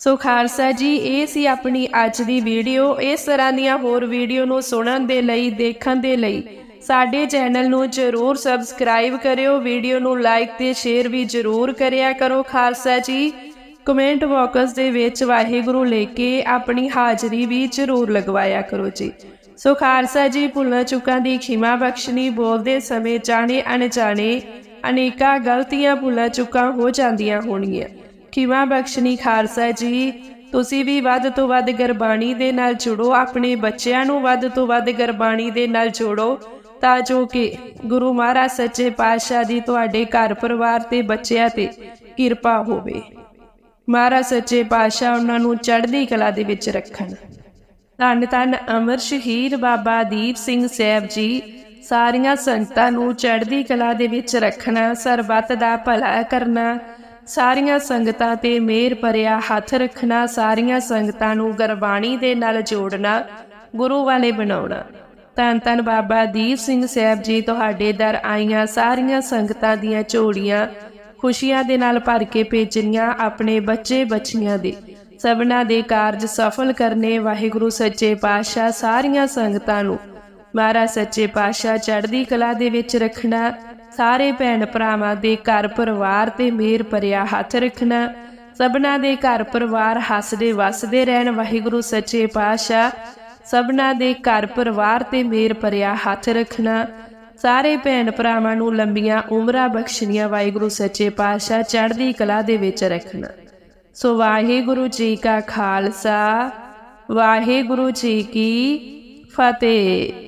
ਸੋ ਖਾਲਸਾ ਜੀ, ਇਹ ਸੀ ਆਪਣੀ ਅੱਜ ਦੀ ਵੀਡੀਓ। ਇਸ ਤਰ੍ਹਾਂ ਦੀਆਂ ਹੋਰ ਵੀਡੀਓ ਨੂੰ ਸੁਣਨ ਦੇ ਲਈ, ਦੇਖਣ ਦੇ ਲਈ ਸਾਡੇ ਚੈਨਲ ਨੂੰ ਜਰੂਰ ਸਬਸਕ੍ਰਾਈਬ ਕਰਿਓ। ਵੀਡੀਓ ਨੂੰ ਲਾਈਕ ਤੇ ਸ਼ੇਅਰ ਵੀ ਜਰੂਰ ਕਰਿਆ ਕਰੋ ਖਾਲਸਾ ਜੀ। ਕਮੈਂਟ ਬਾਕਸ ਦੇ ਵਿੱਚ ਵਾਹਿਗੁਰੂ ਲੈ ਕੇ ਆਪਣੀ ਹਾਜ਼ਰੀ ਵੀ ਜਰੂਰ ਲਗਵਾਇਆ ਕਰੋ ਜੀ। ਸੋ ਖਾਲਸਾ ਜੀ, ਭੁੱਲਾਂ ਚੁੱਕਾਂ ਦੀ ਖਿਮਾ ਬਖਸ਼ਣੀ, ਬੋਲਦੇ ਸਮੇਂ ਜਾਣੇ ਅਣਜਾਣੇ ਅਨੇਕਾਂ ਗਲਤੀਆਂ ਭੁੱਲਾਂ ਚੁੱਕਾਂ ਹੋ ਜਾਂਦੀਆਂ ਹੋਣਗੀਆਂ। ਖਿਮਾ ਬਖਸ਼ਣੀ ਖਾਲਸਾ ਜੀ। ਤੁਸੀਂ ਵੀ ਵੱਧ ਤੋਂ ਵੱਧ ਗੁਰਬਾਣੀ ਦੇ ਨਾਲ ਜੁੜੋ, ਆਪਣੇ ਬੱਚਿਆਂ ਨੂੰ ਵੱਧ ਤੋਂ ਵੱਧ ਗੁਰਬਾਣੀ ਦੇ ਨਾਲ ਜੋੜੋ, ਤਾਂ ਜੋ ਕਿ ਗੁਰੂ ਮਹਾਰਾਜ ਸੱਚੇ ਪਾਤਸ਼ਾਹ ਦੀ ਤੁਹਾਡੇ ਘਰ ਪਰਿਵਾਰ ਤੇ ਬੱਚਿਆਂ ਤੇ ਕਿਰਪਾ ਹੋਵੇ। ਮਹਾਰਾਜ ਸੱਚੇ ਪਾਤਸ਼ਾਹ ਉਹਨਾਂ ਨੂੰ ਚੜ੍ਹਦੀ ਕਲਾ ਦੇ ਵਿੱਚ ਰੱਖਣ। ਧੰਨ ਧੰਨ ਅਮਰ ਸ਼ਹੀਦ ਬਾਬਾ ਦੀਪ ਸਿੰਘ ਸਾਹਿਬ ਜੀ, ਸਾਰੀਆਂ ਸੰਗਤਾਂ ਨੂੰ ਚੜ੍ਹਦੀ ਕਲਾ ਦੇ ਵਿੱਚ ਰੱਖਣਾ, ਸਰਬੱਤ ਦਾ ਭਲਾ ਕਰਨਾ ਸਾਰੀਆਂ ਸੰਗਤਾਂ ਤੇ ਮੇਰ ਭਰਿਆ ਹੱਥ ਰੱਖਣਾ, ਸਾਰੀਆਂ ਸੰਗਤਾਂ ਨੂੰ ਗੁਰਬਾਣੀ ਦੇ ਨਾਲ ਜੋੜਨਾ, ਗੁਰੂ ਵਾਲੇ ਬਣਾਉਣਾ। ਧੰਨ ਧੰਨ ਬਾਬਾ ਦੀਪ ਸਿੰਘ ਸਾਹਿਬ ਜੀ ਤੁਹਾਡੇ ਦਰ ਆਈਆਂ ਸਾਰੀਆਂ ਸੰਗਤਾਂ ਦੀਆਂ ਝੋਲੀਆਂ ਖੁਸ਼ੀਆਂ ਦੇ ਨਾਲ ਭਰ ਕੇ ਭੇਜਣੀਆਂ ਆਪਣੇ ਬੱਚੇ ਬੱਚੀਆਂ ਦੇ। ਸਭਨਾ ਦੇ ਕਾਰਜ ਸਫਲ ਕਰਨੇ ਵਾਹਿਗੁਰੂ ਸੱਚੇ ਪਾਤਸ਼ਾਹ ਸਾਰੀਆਂ ਸੰਗਤਾਂ ਨੂੰ। ਮਹਾਰਾਜ ਸੱਚੇ ਪਾਤਸ਼ਾਹ ਚੜ੍ਹਦੀ ਕਲਾ ਦੇ ਵਿੱਚ ਰੱਖਣਾ ਸਾਰੇ ਭੈਣ ਭਰਾਵਾਂ ਦੇ ਘਰ ਪਰਿਵਾਰ ਤੇ ਮੇਰ ਭਰਿਆ ਹੱਥ ਰੱਖਣਾ। ਸਭਨਾ ਦੇ ਘਰ ਪਰਿਵਾਰ ਹੱਸਦੇ ਵਸਦੇ ਰਹਿਣ, ਵਾਹਿਗੁਰੂ ਸੱਚੇ ਪਾਤਸ਼ਾਹ। ਸਭਨਾ ਦੇ ਘਰ ਪਰਿਵਾਰ ਤੇ ਮੇਰ ਭਰਿਆ ਹੱਥ ਰੱਖਣਾ। ਸਾਰੇ ਭੈਣ ਭਰਾਵਾਂ ਨੂੰ ਲੰਬੀਆਂ ਉਮਰਾਂ ਬਖਸ਼ਣੀਆਂ, ਵਾਹਿਗੁਰੂ ਸੱਚੇ ਪਾਤਸ਼ਾਹ ਚੜ੍ਹਦੀ ਕਲਾ ਦੇ ਵਿੱਚ ਰੱਖਣਾ। ਸੋ ਵਾਹਿਗੁਰੂ ਜੀ ਕਾ ਖਾਲਸਾ, ਵਾਹਿਗੁਰੂ ਜੀ ਕੀ ਫਤਿਹ।